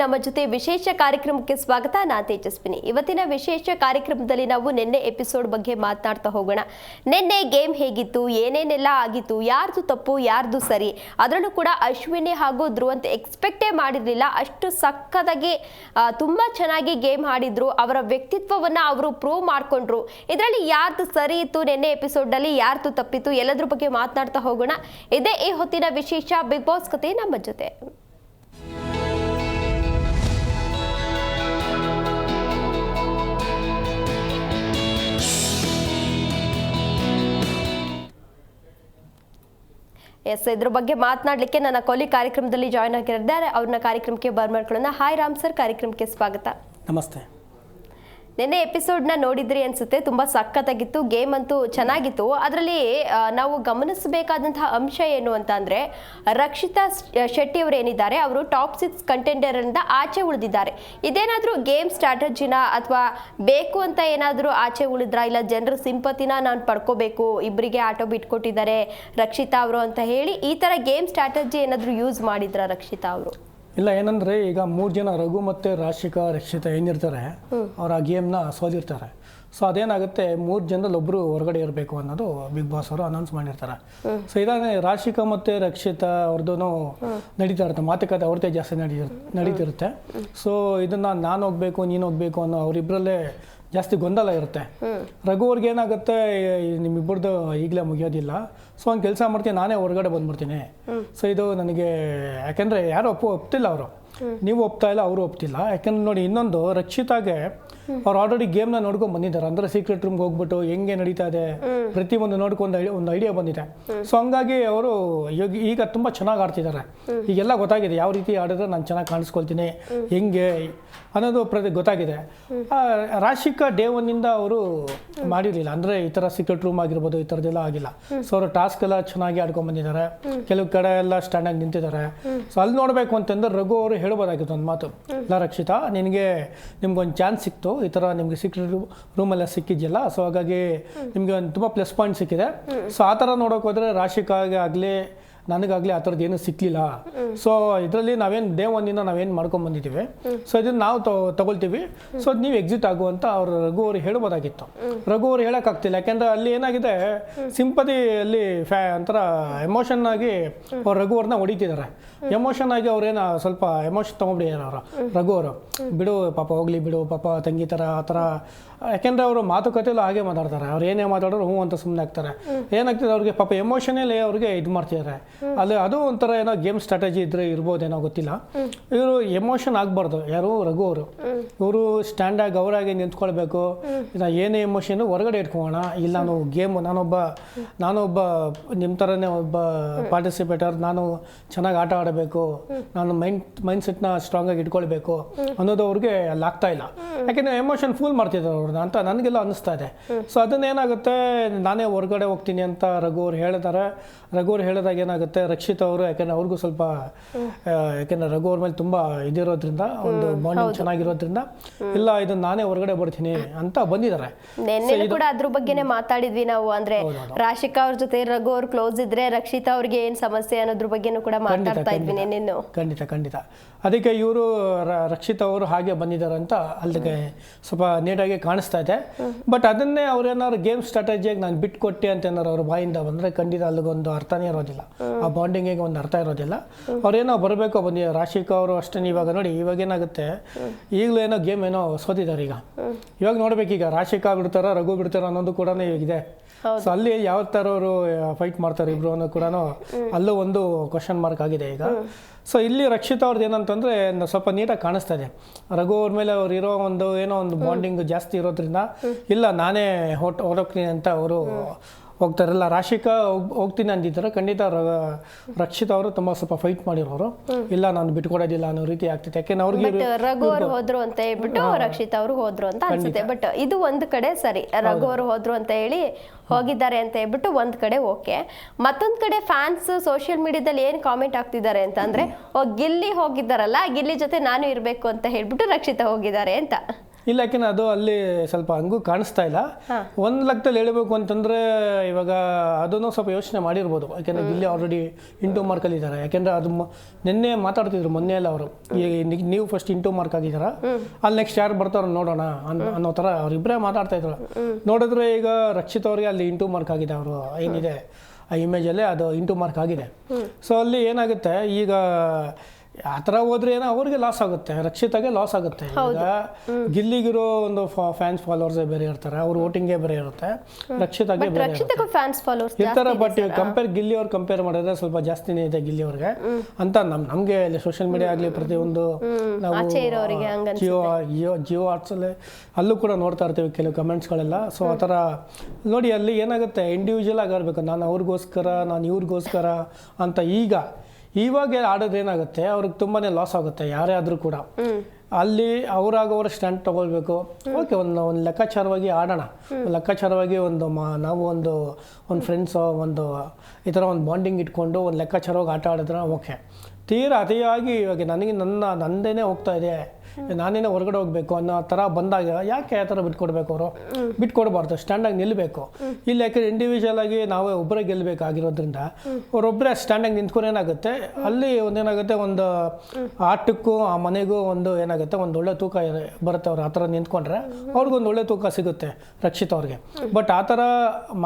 ನಮ್ಮ ಜೊತೆ ವಿಶೇಷ ಕಾರ್ಯಕ್ರಮಕ್ಕೆ ಸ್ವಾಗತ. ನಾ ತೇಜಸ್ವಿನಿ. ಇವತ್ತಿನ ವಿಶೇಷ ಕಾರ್ಯಕ್ರಮದಲ್ಲಿ ನಾವು ನಿನ್ನೆ ಎಪಿಸೋಡ್ ಬಗ್ಗೆ ಮಾತನಾಡ್ತಾ ಹೋಗೋಣ. ನಿನ್ನೆ ಗೇಮ್ ಹೇಗಿತ್ತು? ಏನೇನೆಲ್ಲ ಆಗಿತ್ತು? ಯಾರ್ದು ತಪ್ಪು, ಯಾರ್ದು ಸರಿ? ಅದರಲ್ಲೂ ಕೂಡ ಅಶ್ವಿನಿ ಹಾಗೂ ಧ್ರುವಂತ್ ಎಕ್ಸ್ಪೆಕ್ಟೇ ಮಾಡಿರಲಿಲ್ಲ. ಅಷ್ಟು ಸಕ್ಕದಾಗಿ ತುಂಬಾ ಚೆನ್ನಾಗಿ ಗೇಮ್ ಆಡಿದ್ರು. ಅವರ ವ್ಯಕ್ತಿತ್ವವನ್ನ ಅವರು ಪ್ರೂವ್ ಮಾಡ್ಕೊಂಡ್ರು. ಇದರಲ್ಲಿ ಯಾರ್ದು ಸರಿ ಇತ್ತು ನಿನ್ನೆ ಎಪಿಸೋಡ್ನಲ್ಲಿ, ಯಾರ್ದು ತಪ್ಪಿತ್ತು ಎಲ್ಲದ್ರ ಬಗ್ಗೆ ಮಾತನಾಡ್ತಾ ಹೋಗೋಣ. ಇದೇ ಈ ಹೊತ್ತಿನ ವಿಶೇಷ ಬಿಗ್ ಬಾಸ್ ಕತೆ ನಮ್ಮ ಜೊತೆ. ಎಸ್, ಇದ್ರ ಬಗ್ಗೆ ಮಾತನಾಡಲಿಕ್ಕೆ ನನ್ನ ಕೊಲಿ ಕಾರ್ಯಕ್ರಮದಲ್ಲಿ ಜಾಯ್ನ್ ಆಗಿದ್ದಾರೆ ಅವ್ರನ್ನ ಕಾರ್ಯಕ್ರಮಕ್ಕೆ ಬರ್ಮಾಡ್ಕೊಳ್ಳೋಣ. ಹಾಯ್ ರಾಮ್ ಸರ್, ಕಾರ್ಯಕ್ರಮಕ್ಕೆ ಸ್ವಾಗತ. ನಮಸ್ತೆ. ನಿನ್ನೆ ಎಪಿಸೋಡ್ನ ನೋಡಿದ್ರಿ ಅನ್ಸುತ್ತೆ. ತುಂಬಾ ಸಖತ್ತಾಗಿತ್ತು, ಗೇಮ್ ಅಂತೂ ಚೆನ್ನಾಗಿತ್ತು. ಅದರಲ್ಲಿ ನಾವು ಗಮನಿಸಬೇಕಾದಂತಹ ಅಂಶ ಏನು ಅಂತ ಅಂದ್ರೆ, ರಕ್ಷಿತಾ ಶೆಟ್ಟಿ ಅವರು ಏನಿದ್ದಾರೆ, ಅವರು ಟಾಪ್ ಸಿಕ್ಸ್ ಕಂಟೆಂಡರ್ ಅಂತ ಆಚೆ ಉಳಿದಿದ್ದಾರೆ. ಇದೇನಾದರೂ ಗೇಮ್ ಸ್ಟ್ರಾಟಜಿನ ಅಥವಾ ಬೇಕು ಅಂತ ಏನಾದರೂ ಆಚೆ ಉಳಿದ್ರಾ? ಇಲ್ಲ ಜನರ ಸಿಂಪತಿನ ನಾನು ಪಡ್ಕೋಬೇಕು ಇಬ್ಬರಿಗೆ ಆಟೋ ಬಿಟ್ಕೊಟ್ಟಿದ್ದಾರೆ ರಕ್ಷಿತಾ ಅವರು ಅಂತ ಹೇಳಿ ಈ ತರ ಗೇಮ್ ಸ್ಟ್ರಾಟಜಿ ಏನಾದರೂ ಯೂಸ್ ಮಾಡಿದ್ರ ರಕ್ಷಿತಾ ಅವರು? ಇಲ್ಲ ಏನಂದ್ರೆ ಈಗ ಮೂರು ಜನ ರಘು ಮತ್ತು ರಾಶಿಕಾ ರಕ್ಷಿತ ಏನಿರ್ತಾರೆ ಅವ್ರು ಆ ಗೇಮ್ನ ಸೋದಿರ್ತಾರೆ. ಸೊ ಅದೇನಾಗುತ್ತೆ ಮೂರು ಜನದಲ್ಲಿ ಒಬ್ರು ಹೊರಗಡೆ ಇರಬೇಕು ಅನ್ನೋದು ಬಿಗ್ ಬಾಸ್ ಅವರು ಅನೌನ್ಸ್ ಮಾಡಿರ್ತಾರೆ. ಸೊ ಇದಾನೆ ರಾಶಿಕಾ ಮತ್ತು ರಕ್ಷಿತಾ ಅವ್ರದ್ದು ನಡೀತಾ ಇರುತ್ತೆ. ಮಾತುಕತೆ ಅವ್ರದ್ದೇ ಜಾಸ್ತಿ ನಡೀ ನಡೀತಿರುತ್ತೆ. ಸೊ ಇದನ್ನ ನಾನು ಹೋಗ್ಬೇಕು ನೀನು ಹೋಗ್ಬೇಕು ಅನ್ನೋ ಅವರಿಬ್ಬರಲ್ಲೇ ಜಾಸ್ತಿ ಗೊಂದಲ ಇರುತ್ತೆ. ರಘು ಅವ್ರಿಗೆ ಏನಾಗುತ್ತೆ ನಿಮ್ಮಿಬ್ಬರದ್ದು ಈಗಲೇ ಮುಗಿಯೋದಿಲ್ಲ. ಸೊ ಒಂದು ಕೆಲಸ ಮಾಡ್ತೀನಿ ನಾನೇ ಹೊರಗಡೆ ಬಂದ್ಬಿಡ್ತೀನಿ. ಸೊ ಇದು ನನಗೆ ಯಾಕೆಂದರೆ ಯಾರು ಒಪ್ಪು ಒಪ್ತಿಲ್ಲ ಅವರು. ನೀವು ಒಪ್ತಾ ಇಲ್ಲ ಅವರು ಒಪ್ತಿಲ್ಲ. ಯಾಕೆಂದ್ರೆ ನೋಡಿ ಇನ್ನೊಂದು ರಕ್ಷಿತಾಗೆ ಅವ್ರು ಆಲ್ರೆಡಿ ಗೇಮ್ನ ನೋಡ್ಕೊಂಡು ಬಂದಿದ್ದಾರೆ. ಅಂದರೆ ಸೀಕ್ರೆಟ್ ರೂಮ್ಗೆ ಹೋಗ್ಬಿಟ್ಟು ಹೆಂಗೆ ನಡೀತಾ ಇದೆ ಪ್ರತಿಯೊಂದು ನೋಡ್ಕೊಂಡು ಒಂದು ಐಡಿಯಾ ಬಂದಿದೆ. ಸೊ ಹಂಗಾಗಿ ಅವರು ಈಗ ಈಗ ತುಂಬ ಚೆನ್ನಾಗಿ ಆಡ್ತಿದ್ದಾರೆ. ಈಗೆಲ್ಲ ಗೊತ್ತಾಗಿದೆ ಯಾವ ರೀತಿ ಆಡಿದ್ರೆ ನಾನು ಚೆನ್ನಾಗಿ ಕಾಣಿಸ್ಕೊಳ್ತೀನಿ ಹೆಂಗೆ ಅನ್ನೋದು ಪ್ರತಿ ಗೊತ್ತಾಗಿದೆ. ರಾಶಿಕಾ ಡೇ ಒನ್ನಿಂದ ಅವರು ಮಾಡಿರಲಿಲ್ಲ. ಅಂದರೆ ಈ ಥರ ಸೀಕ್ರೆಟ್ ರೂಮ್ ಆಗಿರ್ಬೋದು ಈ ಥರದ್ದೆಲ್ಲ ಆಗಿಲ್ಲ. ಸೊ ಅವರು ಟಾಸ್ಕ್ ಎಲ್ಲ ಚೆನ್ನಾಗಿ ಆಡ್ಕೊಂಡು ಬಂದಿದ್ದಾರೆ. ಕೆಲವು ಕಡೆ ಎಲ್ಲ ಸ್ಟ್ಯಾಂಡಾಗಿ ನಿಂತಿದ್ದಾರೆ. ಸೊ ಅಲ್ಲಿ ನೋಡಬೇಕು ಅಂತಂದ್ರೆ ರಘು ಅವರು ಹೇಳ್ಬೋದಾಗಿತ್ತು ಒಂದು ಮಾತು. ಇಲ್ಲ ರಕ್ಷಿತಾ ನಿನಗೆ ನಿಮ್ಗೊಂದು ಚಾನ್ಸ್ ಸಿಕ್ತು. ಈ ಥರ ನಿಮಗೆ ಸೀಕ್ರೆಟ್ ರೂಮೆಲ್ಲ ಸಿಕ್ಕಿದ್ಯಲ್ಲ? ಸೊ ಹಾಗಾಗಿ ನಿಮಗೆ ಒಂದು ತುಂಬ ಪ್ಲಸ್ ಪಾಯಿಂಟ್ ಸಿಕ್ಕಿದೆ. ಸೊ ಆ ಥರ ನೋಡೋಕೆ ಹೋದರೆ ರಾಶಿಕಾಗೆ ಆಗಲಿ ನನಗಾಗಲಿ ಆ ಥರದ್ದು ಏನೂ ಸಿಕ್ಕಲಿಲ್ಲ ಸೊ ಇದರಲ್ಲಿ ನಾವೇನು ಡೇ ಒನ್ನಿಂದ ನಾವೇನು ಮಾಡ್ಕೊಂಡು ಬಂದಿದ್ದೀವಿ. ಸೊ ಇದನ್ನು ನಾವು ತೊ- ತಗೊಳ್ತೀವಿ. ಸೊ ಅದು ನೀವು ಎಕ್ಸಿಟ್ ಆಗು ಅಂತ ಅವ್ರು ರಘು ಅವ್ರು ಹೇಳ್ಬೋದಾಗಿತ್ತು ರಘು ಅವ್ರು ಹೇಳೋಕ್ಕಾಗ್ತಿಲ್ಲ. ಯಾಕೆಂದರೆ ಅಲ್ಲಿ ಏನಾಗಿದೆ ಸಿಂಪತಿಯಲ್ಲಿ ಫ್ಯಾ ಒಂಥರ ಎಮೋಷನ್ ಆಗಿ ಅವ್ರು ರಘು ಅವ್ರನ್ನ ಹೊಡಿತಿದ್ದಾರೆ ಎಮೋಷನ್ ಆಗಿ ಅವ್ರೇನ ಸ್ವಲ್ಪ ಎಮೋಷನ್ ತೊಗೊಂಡ್ಬಿಟ್ಟಿದ್ದಾರೆ ಅವರು. ರಘು ಅವರು ಬಿಡು ಪಾಪ ಹೋಗ್ಲಿ ಬಿಡು ಪಾಪ ತಂಗಿ ಥರ ಆ ಥರ ಯಾಕೆಂದರೆ ಅವರು ಮಾತುಕತೆಲ್ಲ ಹಾಗೆ ಮಾತಾಡ್ತಾರೆ. ಅವ್ರು ಏನೇ ಮಾತಾಡೋರು ಹ್ಞೂ ಅಂತ ಸುಮ್ಮನೆ ಆಗ್ತಾರೆ. ಏನಾಗ್ತದೆ ಅವ್ರಿಗೆ ಪಾಪ ಎಮೋಷನಲ್ಲಿ ಅವ್ರಿಗೆ ಇದು ಮಾಡ್ತಿದ್ದಾರೆ ಅಲ್ಲಿ ಅದು ಒಂಥರ ಏನೋ ಗೇಮ್ ಸ್ಟ್ರಾಟಜಿ ಇದ್ರೆ ಇರ್ಬೋದೇನೋ ಗೊತ್ತಿಲ್ಲ. ಇವರು ಎಮೋಷನ್ ಆಗಬಾರ್ದು ಯಾರು ರಘು ಅವರು. ಇವರು ಸ್ಟ್ಯಾಂಡಾಗಿ ಅವರಾಗಿ ನಿಂತ್ಕೊಳ್ಬೇಕು. ನಾ ಏನೇ ಎಮೋಷನ್ ಹೊರಗಡೆ ಇಟ್ಕೊಳ್ಳೋಣ ಇಲ್ಲ ನಾನು ಗೇಮ್ ನಾನೊಬ್ಬ ನಾನೊಬ್ಬ ನಿಮ್ಮ ಥರನೇ ಒಬ್ಬ ಪಾರ್ಟಿಸಿಪೇಟರ್ ನಾನು ಚೆನ್ನಾಗಿ ಆಟ ಆಡಬೇಕು. ನಾನು ಮೈಂಡ್ ಮೈಂಡ್ ಸೆಟ್ನ ಸ್ಟ್ರಾಂಗ್ ಆಗಿ ಇಟ್ಕೊಳ್ಬೇಕು ಅನ್ನೋದು ಅವ್ರಿಗೆ ಅಲ್ಲಿ ಆಗ್ತಾ ಇಲ್ಲ. ಯಾಕೆಂದ್ರೆ ಎಮೋಷನ್ ಫೂಲ್ ಮಾಡ್ತಿದ್ದಾರೆ ಅವ್ರನ್ನ ಅಂತ ನನಗೆಲ್ಲ ಅನಿಸ್ತಾ ಇದೆ. ಸೊ ಅದನ್ನೇನಾಗುತ್ತೆ ನಾನೇ ಹೊರಗಡೆ ಹೋಗ್ತೀನಿ ಅಂತ ರಘು ಅವ್ರು ಹೇಳಿದ್ದಾರೆ ರಘು ಅವ್ರು ಹೇಳಿದಾಗ ಏನಾಗುತ್ತೆ ರಕ್ಷಿತ್ ಅವರು ಯಾಕಂದ್ರೆ ಅವ್ರಿಗೂ ಸ್ವಲ್ಪ ಯಾಕಂದ್ರೆ ರಘು ಅವ್ರ ಮೇಲೆ ತುಂಬಾ ಇದಿರೋದ್ರಿಂದ ಒಂದು ಬಾಂಡಿಂಗ್ ಚೆನ್ನಾಗಿರೋದ್ರಿಂದ ಇಲ್ಲ ಇದನ್ನ ನಾನೇ ಹೊರಗಡೆ ಬರ್ತೀನಿ ಅಂತ ಬಂದಿದ್ದಾರೆ. ನಿನ್ನೆ ಕೂಡ ಅದ್ರ ಬಗ್ಗೆನೇ ಮಾತಾಡಿದ್ವಿ ನಾವು. ಅಂದ್ರೆ ರಾಶಿಕಾ ಅವ್ರ ಜೊತೆ ರಘು ಅವ್ರು ಕ್ಲೋಸ್ ಇದ್ರೆ ರಕ್ಷಿತಾ ಅವ್ರಿಗೆ ಏನ್ ಸಮಸ್ಯೆ ಅನ್ನೋದ್ರ ಬಗ್ಗೆನೂ ಕೂಡ ಮಾತಾಡ್ತಾ ಇದ್ವಿ ನಿನ್ನೆನು. ಖಂಡಿತ ಖಂಡಿತ. ಅದಕ್ಕೆ ಇವರು ರಕ್ಷಿತ್ ಅವರು ಹಾಗೆ ಬಂದಿದ್ದಾರೆ ಅಂತ ಅಲ್ಲಿಗೆ ಸ್ವಲ್ಪ ನೀಟಾಗಿ ಕಾಣಿಸ್ತಾ ಇದೆ. ಬಟ್ ಅದನ್ನೇ ಅವ್ರೇನಾದ್ರು ಗೇಮ್ ಸ್ಟ್ರಾಟಜಿಯಾಗಿ ನಾನು ಬಿಟ್ಟು ಕೊಟ್ಟೆ ಅಂತ ಏನಾರು ಅವ್ರ ಬಾಯಿಂದ ಬಂದರೆ ಖಂಡಿತ ಅಲ್ಲಿಗೊಂದು ಅರ್ಥನೇ ಇರೋದಿಲ್ಲ. ಆ ಬಾಂಡಿಂಗಿಗೆ ಒಂದು ಅರ್ಥ ಇರೋದಿಲ್ಲ. ಅವ್ರೇನೋ ಬರಬೇಕೋ ಬಂದು ರಾಶಿಕ ಅವರು ಅಷ್ಟೇ ಇವಾಗ ನೋಡಿ ಇವಾಗ ಏನಾಗುತ್ತೆ ಈಗಲೂ ಏನೋ ಗೇಮ್ ಏನೋ ಸೋತಿದ್ದಾರೆ ಈಗ. ಇವಾಗ ನೋಡ್ಬೇಕೀಗ ರಾಶಿಕಾ ಬಿಡ್ತಾರೋ ರಘು ಬಿಡ್ತಾರೋ ಅನ್ನೋದು ಕೂಡ ಇದೆ. ಸೊ ಅಲ್ಲಿ ಯಾವ ಥರ ಅವರು ಫೈಟ್ ಮಾಡ್ತಾರೆ ಇಬ್ರು ಅನ್ನೋ ಕೂಡ ಅಲ್ಲೂ ಒಂದು ಕ್ವಶನ್ ಮಾರ್ಕ್ ಆಗಿದೆ ಈಗ. ಸೊ ಇಲ್ಲಿ ರಕ್ಷಿತ ಅವ್ರದ್ದು ಏನಂತಂದ್ರೆ ಸ್ವಲ್ಪ ನೀಟಾಗಿ ಕಾಣಿಸ್ತಾ ಇದೆ. ರಘು ಅವ್ರ ಮೇಲೆ ಅವ್ರು ಇರೋ ಒಂದು ಏನೋ ಒಂದು ಬಾಂಡಿಂಗ್ ಜಾಸ್ತಿ ಇರೋದ್ರಿಂದ ಇಲ್ಲ ನಾನೇ ಹೊಟ್ ಹೊರೋಗ್ತೀನಿ ಅಂತ ಅವರು ಹೋಗ್ತಾರಲ್ಲ ರಾಶಿಕಾ ಹೋಗ್- ಹೋಗ್ತೀನಿ ಅಂದಿದ್ದಾರೆ. ಖಂಡಿತ ರಕ್ಷಿತ್ ಅವರು ತುಂಬ ಸ್ವಲ್ಪ ಫೈಟ್ ಮಾಡಿರೋರು. ಇಲ್ಲ ನಾನು ಬಿಟ್ಕೊಡೋದಿಲ್ಲ ಅನ್ನೋ ರೀತಿ ಆಗ್ತಿತ್ತು. ಯಾಕೆಂದ್ರೆ ಅವ್ರಿಗೆ ರಘು ಅವರು ಹೋದ್ರು ಅಂತ ಹೇಳ್ಬಿಟ್ಟು ರಕ್ಷಿತ್ ಅವರು ಹೋದ್ರು ಅಂತ ಅನ್ಸುತ್ತೆ. ಬಟ್ ಇದು ಒಂದ್ ಕಡೆ ಸರಿ. ರಘು ಅವರು ಹೋದ್ರು ಅಂತ ಹೇಳಿ ಹೋಗಿದ್ದಾರೆ ಅಂತ ಹೇಳ್ಬಿಟ್ಟು ಒಂದ್ ಕಡೆ ಓಕೆ. ಮತ್ತೊಂದ್ ಕಡೆ ಫ್ಯಾನ್ಸ್ ಸೋಷಿಯಲ್ ಮೀಡಿಯಾದಲ್ಲಿ ಏನ್ ಕಾಮೆಂಟ್ ಆಗ್ತಿದ್ದಾರೆ ಅಂತ ಅಂದ್ರೆ ಓ ಗಿಲ್ಲಿ ಹೋಗಿದ್ದಾರಲ್ಲ ಗಿಲ್ಲಿ ಜೊತೆ ನಾನು ಇರ್ಬೇಕು ಅಂತ ಹೇಳ್ಬಿಟ್ಟು ರಕ್ಷಿತ ಹೋಗಿದ್ದಾರೆ ಅಂತ. ಇಲ್ಲ ಯಾಕೆಂದ್ರೆ ಅದು ಅಲ್ಲಿ ಸ್ವಲ್ಪ ಹಂಗೂ ಕಾಣಿಸ್ತಾ ಇಲ್ಲ. ಒಂದು ಲೆಕ್ಕದಲ್ಲಿ ಹೇಳಬೇಕು ಅಂತಂದ್ರೆ ಇವಾಗ ಅದನ್ನು ಸ್ವಲ್ಪ ಯೋಚನೆ ಮಾಡಿರ್ಬೋದು. ಯಾಕೆಂದ್ರೆ ಇಲ್ಲಿ ಆಲ್ರೆಡಿ ಇಂಟು ಮಾರ್ಕಲ್ಲಿ ಇದ್ದಾರೆ. ಯಾಕೆಂದ್ರೆ ಅದು ನಿನ್ನೆ ಮಾತಾಡ್ತಿದ್ರು ಮೊನ್ನೆ ಎಲ್ಲ ಅವರು. ನೀವು ಫಸ್ಟ್ ಇಂಟು ಮಾರ್ಕ್ ಆಗಿದಾರ ಅಲ್ಲಿ ನೆಕ್ಸ್ಟ್ ಯಾರು ಬರ್ತಾರೋ ನೋಡೋಣ ಅನ್- ಅನ್ನೋ ಥರ ಅವ್ರಿಬ್ಬರೇ ಮಾತಾಡ್ತಾ ಇದ್ರು. ನೋಡಿದ್ರೆ ಈಗ ರಕ್ಷಿತ್ ಅವರಿಗೆ ಅಲ್ಲಿ ಇಂಟು ಮಾರ್ಕ್ ಆಗಿದೆ ಅವರು. ಏನಿದೆ? ಆ ಇಮೇಜಲ್ಲೇ ಅದು ಇಂಟು ಮಾರ್ಕ್ ಆಗಿದೆ. ಸೊ ಅಲ್ಲಿ ಏನಾಗುತ್ತೆ? ಈಗ ಆ ಥರ ಹೋದ್ರೆ ಏನೋ ಅವ್ರಿಗೆ ಲಾಸ್ ಆಗುತ್ತೆ ರಕ್ಷಿತಾಗೆ ಲಾಸ್ ಆಗುತ್ತೆ. ಈಗ ಗಿಲ್ಲಿಗಿರೋ ಒಂದು ಫ್ಯಾನ್ಸ್ ಫಾಲೋವರ್ಸ್ ಬೇರೆ ಇರ್ತಾರೆ ಅವ್ರ ವೋಟಿಂಗೇ ಬೇರೆ ಇರುತ್ತೆ ರಕ್ಷಿತಾಗೆ ಈ ಬೇರೆ ಫ್ಯಾನ್ಸ್ ಫಾಲೋವರ್ಸ್ ಇರ್ತಾರೆ ಬಟ್ ಕಂಪೇರ್ ಗಿಲ್ಲಿ ಅವ್ರು ಕಂಪೇರ್ ಮಾಡಿದ್ರೆ ಸ್ವಲ್ಪ ಜಾಸ್ತಿನೇ ಇದೆ ಗಿಲ್ಲಿ ಅವ್ರಿಗೆ. ಅಂತ ನಮ್ ನಮಗೆ ಸೋಷಿಯಲ್ ಮೀಡಿಯಾ ಆಗಲಿ ಪ್ರತಿಯೊಂದು ನಾವು ಜಿಯೋ ಜಿಯೋ ಜಿಯೋ ಆರ್ಟ್ಸಲ್ಲಿ ಅಲ್ಲೂ ಕೂಡ ನೋಡ್ತಾ ಇರ್ತೀವಿ ಕೆಲವು ಕಮೆಂಟ್ಸ್ಗಳೆಲ್ಲ ಸೊ ಆ ಥರ ನೋಡಿ ಅಲ್ಲಿ ಏನಾಗುತ್ತೆ ಇಂಡಿವಿಜುವಲ್ ಆಗಿರ್ಬೇಕು ನಾನು ಅವ್ರಿಗೋಸ್ಕರ ನಾನು ಇವ್ರಿಗೋಸ್ಕರ ಅಂತ ಈಗ ಇವಾಗ ಆಡೋದು ಏನಾಗುತ್ತೆ ಅವ್ರಿಗೆ ತುಂಬಾನೇ ಲಾಸ್ ಆಗುತ್ತೆ ಯಾರೇ ಆದರೂ ಕೂಡ. ಅಲ್ಲಿ ಅವರಾಗವ್ರ ಸ್ಟ್ಯಾಂಡ್ ತಗೊಳ್ಬೇಕು. ಓಕೆ ಒಂದು ಒಂದು ಲೆಕ್ಕಾಚಾರವಾಗಿ ಆಡೋಣ. ಲೆಕ್ಕಾಚಾರವಾಗಿ ಒಂದು ಮಾ ನಾವು ಒಂದು ಒಂದು ಫ್ರೆಂಡ್ಸು ಒಂದು ಈ ಥರ ಒಂದು ಬಾಂಡಿಂಗ್ ಇಟ್ಕೊಂಡು ಒಂದು ಲೆಕ್ಕಾಚಾರವಾಗಿ ಆಟ ಆಡಿದ್ರೆ ಓಕೆ ತೀರಾ ಅತಿಯಾಗಿ ಇವಾಗ ನನಗೆ ನನ್ನ ನಂದೇನೆ ಹೋಗ್ತಾ ಇದೆ. ನಾನೇನೇ ಹೊರಗಡೆ ಹೋಗ್ಬೇಕು ಅನ್ನೋ ಥರ ಬಂದಾಗ ಯಾಕೆ ಆ ಥರ ಬಿಟ್ಕೊಡ್ಬೇಕು ಅವರು? ಬಿಟ್ಕೊಡ್ಬಾರ್ದು ಸ್ಟ್ಯಾಂಡಾಗಿ ನಿಲ್ಲಬೇಕು ಇಲ್ಲಿ ಯಾಕಂದ್ರೆ ಇಂಡಿವಿಜುವಲ್ ಆಗಿ ನಾವೇ ಒಬ್ಬರೇ ಗೆಲ್ಲಬೇಕಾಗಿರೋದ್ರಿಂದ ಅವರೊಬ್ಬರೇ ಸ್ಟ್ಯಾಂಡಾಗಿ ನಿಂತ್ಕೊಂಡು ಏನಾಗುತ್ತೆ? ಅಲ್ಲಿ ಒಂದೇನಾಗುತ್ತೆ ಒಂದು ಆಟಕ್ಕೂ ಆ ಮನೆಗೂ ಒಂದು ಏನಾಗುತ್ತೆ? ಒಂದು ಒಳ್ಳೆ ತೂಕ ಬರುತ್ತೆ ಅವ್ರು ಆ ಥರ ನಿಂತ್ಕೊಂಡ್ರೆ. ಅವ್ರಿಗೊಂದು ಒಳ್ಳೆ ತೂಕ ಸಿಗುತ್ತೆ ರಕ್ಷಿತ್ ಅವ್ರಿಗೆ. ಬಟ್ ಆ ಥರ